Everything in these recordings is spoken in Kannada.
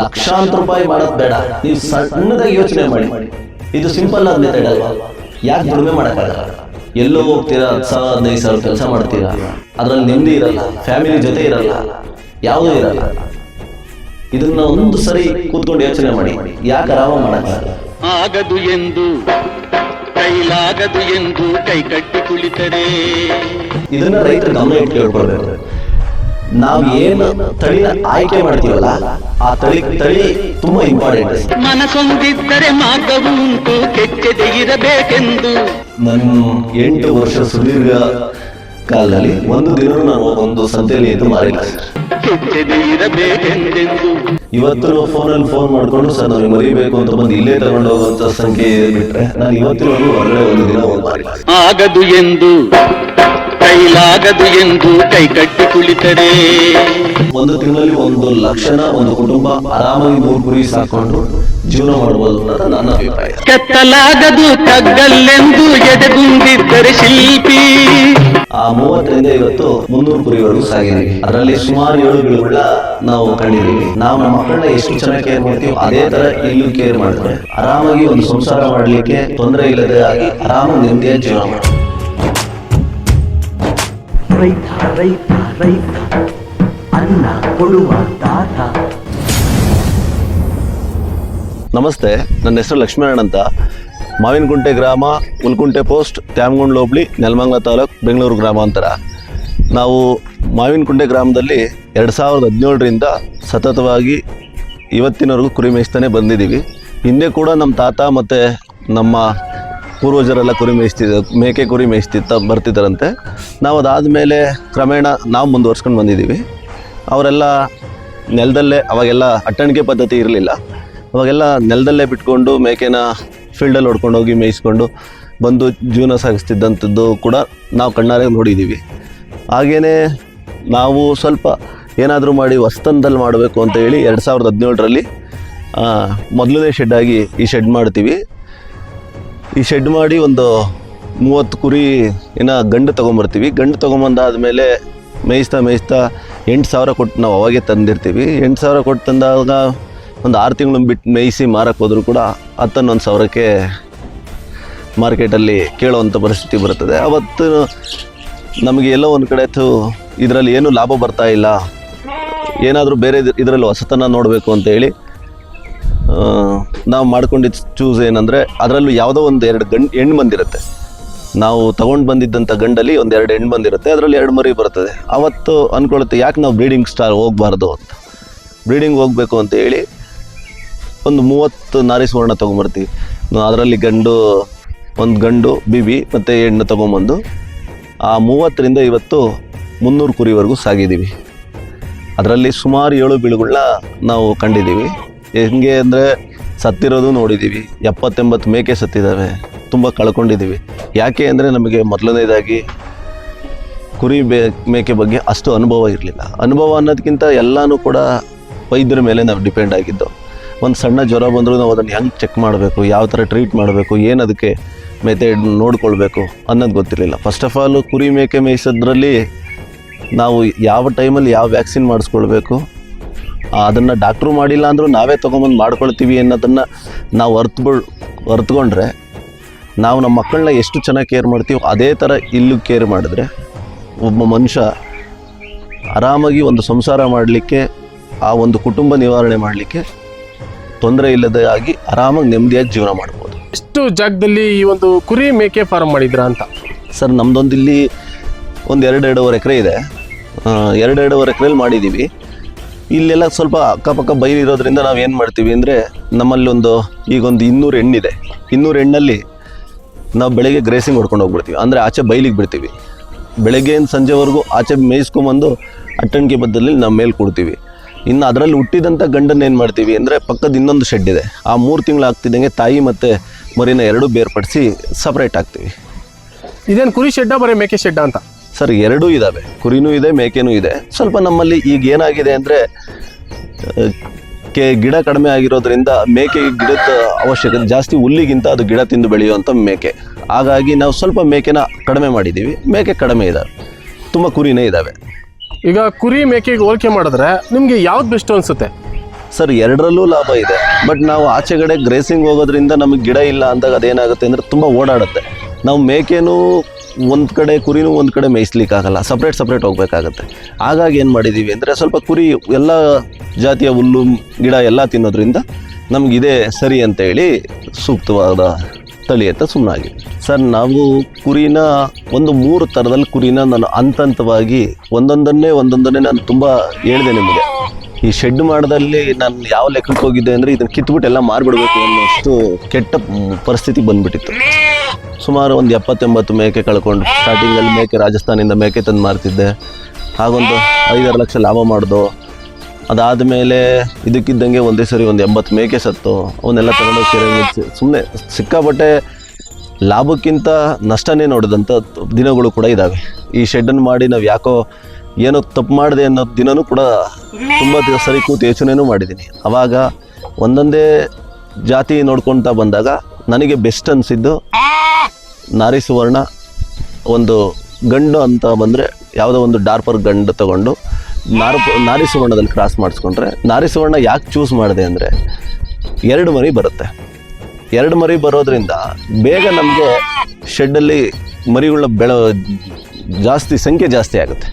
ಲಕ್ಷಾಂತರ ರೂಪಾಯಿ ಮಾಡೋದು ಬೇಡ. ನೀವು ಸಣ್ಣದಾಗಿ ಯೋಚನೆ ಮಾಡಿ. ಇದು ಸಿಂಪಲ್ ಆದ ಮೆಥಡ್ ಅಲ್ವಾ? ಯಾಕೆ ದುಡಿಮೆ ಮಾಡೋಕ್ಕಾಗಲ್ಲ? ಎಲ್ಲೋ ಹೋಗ್ತೀರಾ? ಹತ್ತು ಸಾವಿರ ಹದಿನೈದು ಸಾವಿರ ಕೆಲಸ ಮಾಡ್ತೀರಾ? ಅದರಲ್ಲಿ ನೆಮ್ಮದಿ ಇರಲ್ಲ ಫ್ಯಾಮಿಲಿ ಜೊತೆ ಇರಲ್ಲ ಯಾವುದೂ ಇರಲ್ಲ. ಇದನ್ನ ಒಂದು ಸರಿ ಕೂತ್ಕೊಂಡು ಯೋಚನೆ ಮಾಡಿ. ಯಾಕೆ ಆರಾಮ ಮಾಡೋಕ್ಕಾಗಲ್ಲ? ಆಗದು ಎಂದು ಕೈಲಾಗದು ಎಂದು ಕೈ ಕಟ್ಟಿ ಕುಳಿತರೆ. ಇದನ್ನ ರೈತರು ಗಮನ ಇಟ್ಟು ಕೇಳ್ಕೊಳ್ಬೇಕು ನಾವು ಏನು ತಳಿನ ಆಯ್ಕೆ ಮಾಡ್ತೀವಲ್ಲ ಆ ತಳಿ ತಳಿ ತುಂಬಾ ಇಂಪಾರ್ಟೆಂಟ್ ಮನಸೊಂದಿದ್ದರೆ ಮಾರ್ಗವು ಉಂಟು ಕೆಚ್ಚದೆ ಇರಬೇಕೆಂದು. ನನ್ನ ಎಂಟು ವರ್ಷ ಸುದೀರ್ಘ ಕಾಲದಲ್ಲಿ ಒಂದು ದಿನ ನಾನು ಒಂದು ಸಂತೆಯಲ್ಲಿ ಇದು ಮಾರಿಲ್ಲ ಕೆಚ್ಚದೆ ಇರಬೇಕೆಂದೆಂದು. ಇವತ್ತು ಫೋನಲ್ಲಿ ಫೋನ್ ಮಾಡ್ಕೊಂಡು ಸರ್ ನಮಗೆ ಮರಿಬೇಕು ಅಂತ ಬಂದು ಇಲ್ಲೇ ತಗೊಂಡು ಹೋಗುವಂತ ಸಂಖ್ಯೆ ಬಿಟ್ರೆ ನಾನು ಇವತ್ತಿನವರೆಗೂ ಹೊರಗಡೆ ಒಂದು ದಿನ ಒಂದು ಮಾರಿಲ್ಲ ಆಗದು ಎಂದು. ಕೈಲಾಗದು ಎಂದು ಕೈ ಕಟ್ಟಿ ಕುಳಿತರೆ. ಒಂದು ತಿಂಗಳಲ್ಲಿ ಒಂದು ಲಕ್ಷಣ ಒಂದು ಕುಟುಂಬ ಆರಾಮಾಗಿ ಮೂರು ಕುರಿ ಸಾಕೊಂಡು ಜೀವನ ಮಾಡಬಹುದು ಅಂತ ನನ್ನ ಅಭಿಪ್ರಾಯ. ಕೆತ್ತಲಾಗದು ತಗ್ಗಲ್ಲೆಂದು ಎದೆಗುಂದಿದ್ದರೆ ಶಿಲ್ಪಿ. ಆ ಮೂವತ್ತರಿಂದ ಇವತ್ತು ಮುನ್ನೂರು ಕುರಿವರೆಗೂ ಸಾಗಿದೆ. ಅದರಲ್ಲಿ ಸುಮಾರು ಏಳು ಗಿಡಗಳ ನಾವು ಕಂಡಿದ್ದೀವಿ. ನಾವು ನಮ್ಮ ಮಕ್ಕಳನ್ನ ಎಷ್ಟು ಚೆನ್ನಾಗಿ ಕೇರ್ ಮಾಡ್ತೀವಿ ಅದೇ ತರ ಇಲ್ಲೂ ಕೇರ್ ಮಾಡ್ತಾರೆ. ಆರಾಮಾಗಿ ಒಂದು ಸಂಸಾರ ಮಾಡಲಿಕ್ಕೆ ತೊಂದರೆ ಇಲ್ಲದೆ ಆಗಿ ಆರಾಮಾಗಿ ನೆಮ್ಮದಿಯ ಜೀವನ ಮಾಡ್ತೀವಿ ರೈತ ರೈತ ರೈತ. ಅನ್ನ ಕೊಡುವ ತಾತ ನಮಸ್ತೆ, ನನ್ನ ಹೆಸರು ಲಕ್ಷ್ಮೀನಾರಾಯಣ ಅಂತ. ಮಾವಿನಕುಂಟೆ ಗ್ರಾಮ ಉಲ್ಕುಂಟೆ ಪೋಸ್ಟ್, ತ್ಯಾಮಗೊಂಡ್ ಹೋಬಳಿ ನೆಲಮಂಗಲ ತಾಲೂಕು, ಬೆಂಗಳೂರು ಗ್ರಾಮಾಂತರ. ನಾವು ಮಾವಿನಕುಂಟೆ ಗ್ರಾಮದಲ್ಲಿ ಎರಡು ಸಾವಿರದ ಹದಿನೇಳರಿಂದ ಸತತವಾಗಿ ಇವತ್ತಿನವರೆಗೂ ಕುರಿ ಮೇಯಿಸ್ತಾನೆ ಬಂದಿದ್ದೀವಿ. ಹಿಂದೆ ಕೂಡ ನಮ್ಮ ತಾತ ಮತ್ತು ನಮ್ಮ ಪೂರ್ವಜರೆಲ್ಲ ಕುರಿ ಮೇಯಿಸ್ತಿದ್ದ ಮೇಕೆ ಕುರಿ ಮೇಯಿಸ್ತಿತ್ತ ಬರ್ತಿದ್ದಾರಂತೆ. ನಾವು ಅದಾದಮೇಲೆ ಕ್ರಮೇಣ ನಾವು ಮುಂದುವರ್ಸ್ಕೊಂಡು ಬಂದಿದ್ದೀವಿ. ಅವರೆಲ್ಲ ನೆಲದಲ್ಲೇ, ಅವಾಗೆಲ್ಲ ಅಟ್ಟಣಿಕೆ ಪದ್ಧತಿ ಇರಲಿಲ್ಲ. ಅವಾಗೆಲ್ಲ ನೆಲದಲ್ಲೇ ಬಿಟ್ಕೊಂಡು ಮೇಕೆನ ಫೀಲ್ಡಲ್ಲಿ ಹೊಡ್ಕೊಂಡು ಹೋಗಿ ಮೇಯಿಸ್ಕೊಂಡು ಬಂದು ಜೀವನ ಸಾಗಿಸ್ತಿದ್ದಂಥದ್ದು ಕೂಡ ನಾವು ಕಣ್ಣಾರೆ ನೋಡಿದ್ದೀವಿ. ಹಾಗೆಯೇ ನಾವು ಸ್ವಲ್ಪ ಏನಾದರೂ ಮಾಡಿ ಹೊಸ್ತನದಲ್ಲಿ ಮಾಡಬೇಕು ಅಂತ ಹೇಳಿ ಎರಡು ಸಾವಿರದ ಹದಿನೇಳರಲ್ಲಿ ಮೊದಲನೇ ಶೆಡ್ಡಾಗಿ ಈ ಶೆಡ್ ಮಾಡ್ತೀವಿ. ಈ ಶೆಡ್ ಮಾಡಿ ಒಂದು ಮೂವತ್ತು ಕುರಿ ಏನೋ ಗಂಡು ತೊಗೊಂಬರ್ತೀವಿ. ಗಂಡು ತೊಗೊಂಬಂದಾದ್ಮೇಲೆ ಮೇಯಿಸ್ತಾ ಮೇಯಿಸ್ತಾ ಎಂಟು ಸಾವಿರ ಕೊಟ್ಟು ನಾವು ಅವಾಗೆ ತಂದಿರ್ತೀವಿ. ಎಂಟು ಸಾವಿರ ಕೊಟ್ಟು ತಂದಾಗ ಒಂದು ಆರು ತಿಂಗಳು ಬಿಟ್ಟು ಮೇಯಿಸಿ ಮಾರಕ್ಕೆ ಹೋದರೂ ಕೂಡ ಹತ್ತನ್ನೊಂದು ಸಾವಿರಕ್ಕೆ ಮಾರ್ಕೆಟಲ್ಲಿ ಕೇಳುವಂಥ ಪರಿಸ್ಥಿತಿ ಬರ್ತದೆ. ಅವತ್ತು ನಮಗೆ ಎಲ್ಲೋ ಒಂದು ಕಡೆ ಇದರಲ್ಲಿ ಏನೂ ಲಾಭ ಬರ್ತಾ ಇಲ್ಲ. ಏನಾದರೂ ಬೇರೆ ಇದರಲ್ಲಿ ಹೊಸತನ ನೋಡಬೇಕು ಅಂತ ಹೇಳಿ ನಾವು ಮಾಡ್ಕೊಂಡಿದ್ದ ಚೂಸ್ ಏನಂದರೆ ಅದರಲ್ಲೂ ಯಾವುದೋ ಒಂದು ಎರಡು ಗಂಡು, ಹೆಣ್ಣು ಬಂದಿರುತ್ತೆ. ನಾವು ತಗೊಂಡು ಬಂದಿದ್ದಂಥ ಗಂಡಲ್ಲಿ ಒಂದು ಎರಡು ಹೆಣ್ಣು ಬಂದಿರುತ್ತೆ, ಅದರಲ್ಲಿ ಎರಡು ಮರಿ ಬರ್ತದೆ ಅವತ್ತು ಅಂದ್ಕೊಳುತ್ತೆ ಯಾಕೆ ನಾವು ಬ್ರೀಡಿಂಗ್ ಸ್ಟಾರ್ ಹೋಗಬಾರ್ದು ಅಂತ. ಬ್ರೀಡಿಂಗ್ ಹೋಗಬೇಕು ಅಂತ ಹೇಳಿ ಒಂದು ಮೂವತ್ತು ನಾರಿ ಸುವರ್ಣ ತೊಗೊಂಬರ್ತೀವಿ. ಅದರಲ್ಲಿ ಗಂಡು, ಒಂದು ಗಂಡು ಬಿಬಿ ಮತ್ತು ಹೆಣ್ಣು ತೊಗೊಂಬಂದು ಆ ಮೂವತ್ತರಿಂದ ಇವತ್ತು ಮುನ್ನೂರು ಕುರಿವರೆಗೂ ಸಾಗಿದ್ದೀವಿ ಅದರಲ್ಲಿ ಸುಮಾರು ಏಳು ಬೀಳುಗಳನ್ನ ನಾವು ಕಂಡಿದ್ದೀವಿ ಹೆಂಗೆ ಅಂದರೆ ಸತ್ತಿರೋದು ನೋಡಿದ್ದೀವಿ ಎಪ್ಪತ್ತೆಂಬತ್ತು ಮೇಕೆ ಸತ್ತಿದ್ದಾವೆ ತುಂಬ ಕಳ್ಕೊಂಡಿದ್ದೀವಿ ಯಾಕೆ ಅಂದರೆ ನಮಗೆ ಮೊದಲನೇದಾಗಿ ಕುರಿ ಬೇ ಮೇಕೆ ಬಗ್ಗೆ ಅಷ್ಟು ಅನುಭವ ಇರಲಿಲ್ಲ. ಅನುಭವ ಅನ್ನೋದಕ್ಕಿಂತ ಎಲ್ಲನೂ ಕೂಡ ವೈದ್ಯರ ಮೇಲೆ ನಾವು ಡಿಪೆಂಡ್ ಆಗಿದ್ದು. ಒಂದು ಸಣ್ಣ ಜ್ವರ ಬಂದರೂ ನಾವು ಅದನ್ನು ಹೆಂಗೆ ಚೆಕ್ ಮಾಡಬೇಕು, ಯಾವ ಥರ ಟ್ರೀಟ್ ಮಾಡಬೇಕು, ಏನು ಅದಕ್ಕೆ ಮೆಥೆಡ್ ನೋಡ್ಕೊಳ್ಬೇಕು ಅನ್ನೋದು ಗೊತ್ತಿರಲಿಲ್ಲ. ಫಸ್ಟ್ ಆಫ್ ಆಲ್ ಕುರಿ ಮೇಕೆ ಮೇಯಿಸೋದ್ರಲ್ಲಿ ನಾವು ಯಾವ ಟೈಮಲ್ಲಿ ಯಾವ ವ್ಯಾಕ್ಸಿನ್ ಮಾಡಿಸ್ಕೊಳ್ಬೇಕು ಅದನ್ನು ಡಾಕ್ಟ್ರು ಮಾಡಿಲ್ಲ ಅಂದರೂ ನಾವೇ ತೊಗೊಂಬಂದು ಮಾಡ್ಕೊಳ್ತೀವಿ ಅನ್ನೋದನ್ನು ನಾವು ಅರ್ತ್ಬ ಅರ್ತ್ಕೊಂಡ್ರೆ ನಾವು ನಮ್ಮ ಮಕ್ಕಳನ್ನ ಎಷ್ಟು ಚೆನ್ನಾಗಿ ಕೇರ್ ಮಾಡ್ತೀವೋ ಅದೇ ಥರ ಇಲ್ಲೂ ಕೇರ್ ಮಾಡಿದ್ರೆ ಒಬ್ಬ ಮನುಷ್ಯ ಆರಾಮಾಗಿ ಒಂದು ಸಂಸಾರ ಮಾಡಲಿಕ್ಕೆ ಆ ಒಂದು ಕುಟುಂಬ ನಿವಾರಣೆ ಮಾಡಲಿಕ್ಕೆ ತೊಂದರೆ ಇಲ್ಲದೆ ಆಗಿ ಆರಾಮಾಗಿ ನೆಮ್ಮದಿಯಾಗಿ ಜೀವನ ಮಾಡ್ಬೋದು. ಎಷ್ಟು ಜಾಗದಲ್ಲಿ ಈ ಒಂದು ಕುರಿ ಮೇಕೆ ಫಾರ್ಮ್ ಮಾಡಿದ್ರ ಅಂತ? ಸರ್ ನಮ್ಮದೊಂದು ಇಲ್ಲಿ ಒಂದು ಎರಡು ಎರಡೂವರೆ ಎಕರೆ ಇದೆ. ಎರಡೆರಡೂವರೆ ಎಕರೆಲಿ ಮಾಡಿದ್ದೀವಿ ಇಲ್ಲೆಲ್ಲ ಸ್ವಲ್ಪ ಅಕ್ಕಪಕ್ಕ ಬೈಲು ಇರೋದ್ರಿಂದ ನಾವು ಏನು ಮಾಡ್ತೀವಿ ಅಂದರೆ ನಮ್ಮಲ್ಲಿ ಒಂದು ಈಗ ಒಂದು ಇನ್ನೂರು ಹೆಣ್ಣಿದೆ. ಇನ್ನೂರು ಹೆಣ್ಣಲ್ಲಿ ನಾವು ಬೆಳಗ್ಗೆ ಗ್ರೇಸಿಂಗ್ ಹೊಡ್ಕೊಂಡು ಹೋಗ್ಬಿಡ್ತೀವಿ. ಅಂದರೆ ಆಚೆ ಬೈಲಿಗೆ ಬಿಡ್ತೀವಿ. ಬೆಳಗ್ಗೆಯಿಂದ ಸಂಜೆವರೆಗೂ ಆಚೆ ಮೇಯಿಸ್ಕೊಂಬಂದು ಅಟ್ಟಣಿಕೆ ಬದ್ದಲ್ಲಿ ನಾವು ಮೇಲೆ ಕೊಡ್ತೀವಿ. ಇನ್ನು ಅದರಲ್ಲಿ ಹುಟ್ಟಿದಂಥ ಗಂಡನ್ನ ಏನು ಮಾಡ್ತೀವಿ ಅಂದರೆ ಪಕ್ಕದ ಇನ್ನೊಂದು ಶೆಡ್ ಇದೆ. ಆ ಮೂರು ತಿಂಗಳು ಆಗ್ತಿದ್ದಂಗೆ ತಾಯಿ ಮತ್ತು ಮರಿನ ಎರಡೂ ಬೇರ್ಪಡಿಸಿ ಸಪ್ರೇಟ್ ಆಗ್ತೀವಿ. ಇದೇನು ಕುರಿ ಶೆಡ್ಡ ಬರೀ ಮೇಕೆ ಶೆಡ್ಡ ಅಂತ? ಸರ್ ಎರಡೂ ಇದ್ದಾವೆ ಕುರಿನೂ ಇದೆ ಮೇಕೆನೂ ಇದೆ. ಸ್ವಲ್ಪ ನಮ್ಮಲ್ಲಿ ಈಗ ಏನಾಗಿದೆ ಅಂದರೆ ಕೆ ಗಿಡ ಕಡಿಮೆ ಆಗಿರೋದ್ರಿಂದ ಮೇಕೆ ಗಿಡದ ಅವಶ್ಯಕತೆ ಜಾಸ್ತಿ ಹುಲ್ಲಿಗಿಂತ ಅದು ಗಿಡ ತಿಂದು ಬೆಳೆಯುವಂಥ ಮೇಕೆ. ಹಾಗಾಗಿ ನಾವು ಸ್ವಲ್ಪ ಮೇಕೆನ ಕಡಿಮೆ ಮಾಡಿದ್ದೀವಿ. ಮೇಕೆ ಕಡಿಮೆ ಇದ್ದಾವೆ ತುಂಬ ಕುರಿನೇ ಇದ್ದಾವೆ ಈಗ ಕುರಿ ಮೇಕೆಗೆ ಹೋಲಿಕೆ ಮಾಡಿದ್ರೆ ನಿಮಗೆ ಯಾವ್ದು ಬೆಸ್ಟ್ ಅನಿಸುತ್ತೆ? ಸರ್ ಎರಡರಲ್ಲೂ ಲಾಭ ಇದೆ. ಬಟ್ ನಾವು ಆಚೆಗಡೆ ಗ್ರೇಸಿಂಗ್ ಹೋಗೋದ್ರಿಂದ ನಮಗೆ ಗಿಡ ಇಲ್ಲ ಅಂದಾಗ ಅದೇನಾಗುತ್ತೆ ಅಂದರೆ ತುಂಬ ಓಡಾಡುತ್ತೆ. ನಾವು ಮೇಕೆನೂ ಒಂದು ಕಡೆ ಕುರಿನೂ ಒಂದು ಕಡೆ ಮೇಯಿಸ್ಲಿಕ್ಕಾಗಲ್ಲ ಸಪ್ರೇಟ್ ಸಪ್ರೇಟ್ ಹೋಗಬೇಕಾಗತ್ತೆ. ಹಾಗಾಗಿ ಏನು ಮಾಡಿದ್ದೀವಿ ಅಂದರೆ ಸ್ವಲ್ಪ ಕುರಿ, ಎಲ್ಲ ಜಾತಿಯ ಹುಲ್ಲು, ಗಿಡ ಎಲ್ಲ ತಿನ್ನೋದ್ರಿಂದ ನಮಗಿದೆ ಸರಿ ಅಂತ ಹೇಳಿ ಸೂಕ್ತವಾದ ತಳಿ ಅಂತ ಸುಮ್ಮನಾಗಿ ಸರ್, ನಾವು ಕುರಿನ ಒಂದು ಮೂರು ಥರದಲ್ಲಿ ಕುರಿನ ನಾನು ಹಂತ ಹಂತವಾಗಿ ಒಂದೊಂದನ್ನೇ ಒಂದೊಂದನ್ನೇ ನಾನು ತುಂಬ ಹೇಳಿದೆ ನಿಮಗೆ. ಈ ಶೆಡ್ ಮಾಡದಲ್ಲಿ ನಾನು ಯಾವ ಲೆಕ್ಕಕ್ಕೆ ಹೋಗಿದ್ದೆ ಅಂದರೆ ಇದನ್ನು ಕಿತ್ಬಿಟ್ಟು ಎಲ್ಲ ಮಾರ್ಬಿಡ್ಬೇಕು ಅನ್ನೋಷ್ಟು ಕೆಟ್ಟ ಪರಿಸ್ಥಿತಿ ಬಂದ್ಬಿಟ್ಟಿತ್ತು. ಸುಮಾರು ಒಂದು ಎಪ್ಪತ್ತೆಂಬತ್ತು ಮೇಕೆ ಕಳ್ಕೊಂಡು ಸ್ಟಾರ್ಟಿಂಗಲ್ಲಿ ಮೇಕೆ ರಾಜಸ್ಥಾನಿಂದ ಮೇಕೆ ತಂದು ಮಾರ್ತಿದ್ದೆ. ಹಾಗೊಂದು ಐದಾರು ಲಕ್ಷ ಲಾಭ ಮಾಡ್ದೋ. ಅದಾದ ಮೇಲೆ ಇದಕ್ಕಿದ್ದಂಗೆ ಒಂದೇ ಸರಿ ಒಂದು ಎಂಬತ್ತು ಮೇಕೆ ಸತ್ತು. ಅವನ್ನೆಲ್ಲ ತಗೊಂಡೋಗಿ ಕೆರೆ ಸುಮ್ಮನೆ ಸಿಕ್ಕಾಪಟ್ಟೆ ಲಾಭಕ್ಕಿಂತ ನಷ್ಟನೇ ನೋಡಿದಂಥ ದಿನಗಳು ಕೂಡ ಇದ್ದಾವೆ ಈ ಶೆಡ್ಡನ್ನು ಮಾಡಿ ನಾವು ಯಾಕೋ ಏನೋ ತಪ್ಪು ಮಾಡಿದೆ ಅನ್ನೋ ದಿನನೂ ಕೂಡ ತುಂಬ ದಿವಸ ಸರಿ ಕೂತು ಯೋಚನೆಯೂ ಮಾಡಿದ್ದೀನಿ ಅವಾಗ ಒಂದೊಂದೇ ಜಾತಿ ನೋಡ್ಕೊತಾ ಬಂದಾಗ ನನಗೆ ಬೆಸ್ಟ್ ಅನಿಸಿದ್ದು ನಾರಿ ಸುವರ್ಣ ಒಂದು ಗಂಡು ಅಂತ ಬಂದರೆ ಯಾವುದೋ ಒಂದು ಡಾರ್ಪರ್ ಗಂಡು ತಗೊಂಡು ನಾರು ನಾರಿ ಸುವರ್ಣದಲ್ಲಿ ಕ್ರಾಸ್ ಮಾಡಿಸ್ಕೊಂಡ್ರೆ ನಾರಿ ಸುವರ್ಣ ಯಾಕೆ ಚೂಸ್ ಮಾಡಿದೆ ಅಂದರೆ ಎರಡು ಮರಿ ಬರುತ್ತೆ. ಎರಡು ಮರಿ ಬರೋದ್ರಿಂದ ಬೇಗ ನಮಗೆ ಶೆಡ್ಡಲ್ಲಿ ಮರಿಗಳ ಬೆಳ ಜಾಸ್ತಿ ಸಂಖ್ಯೆ ಜಾಸ್ತಿ ಆಗುತ್ತೆ.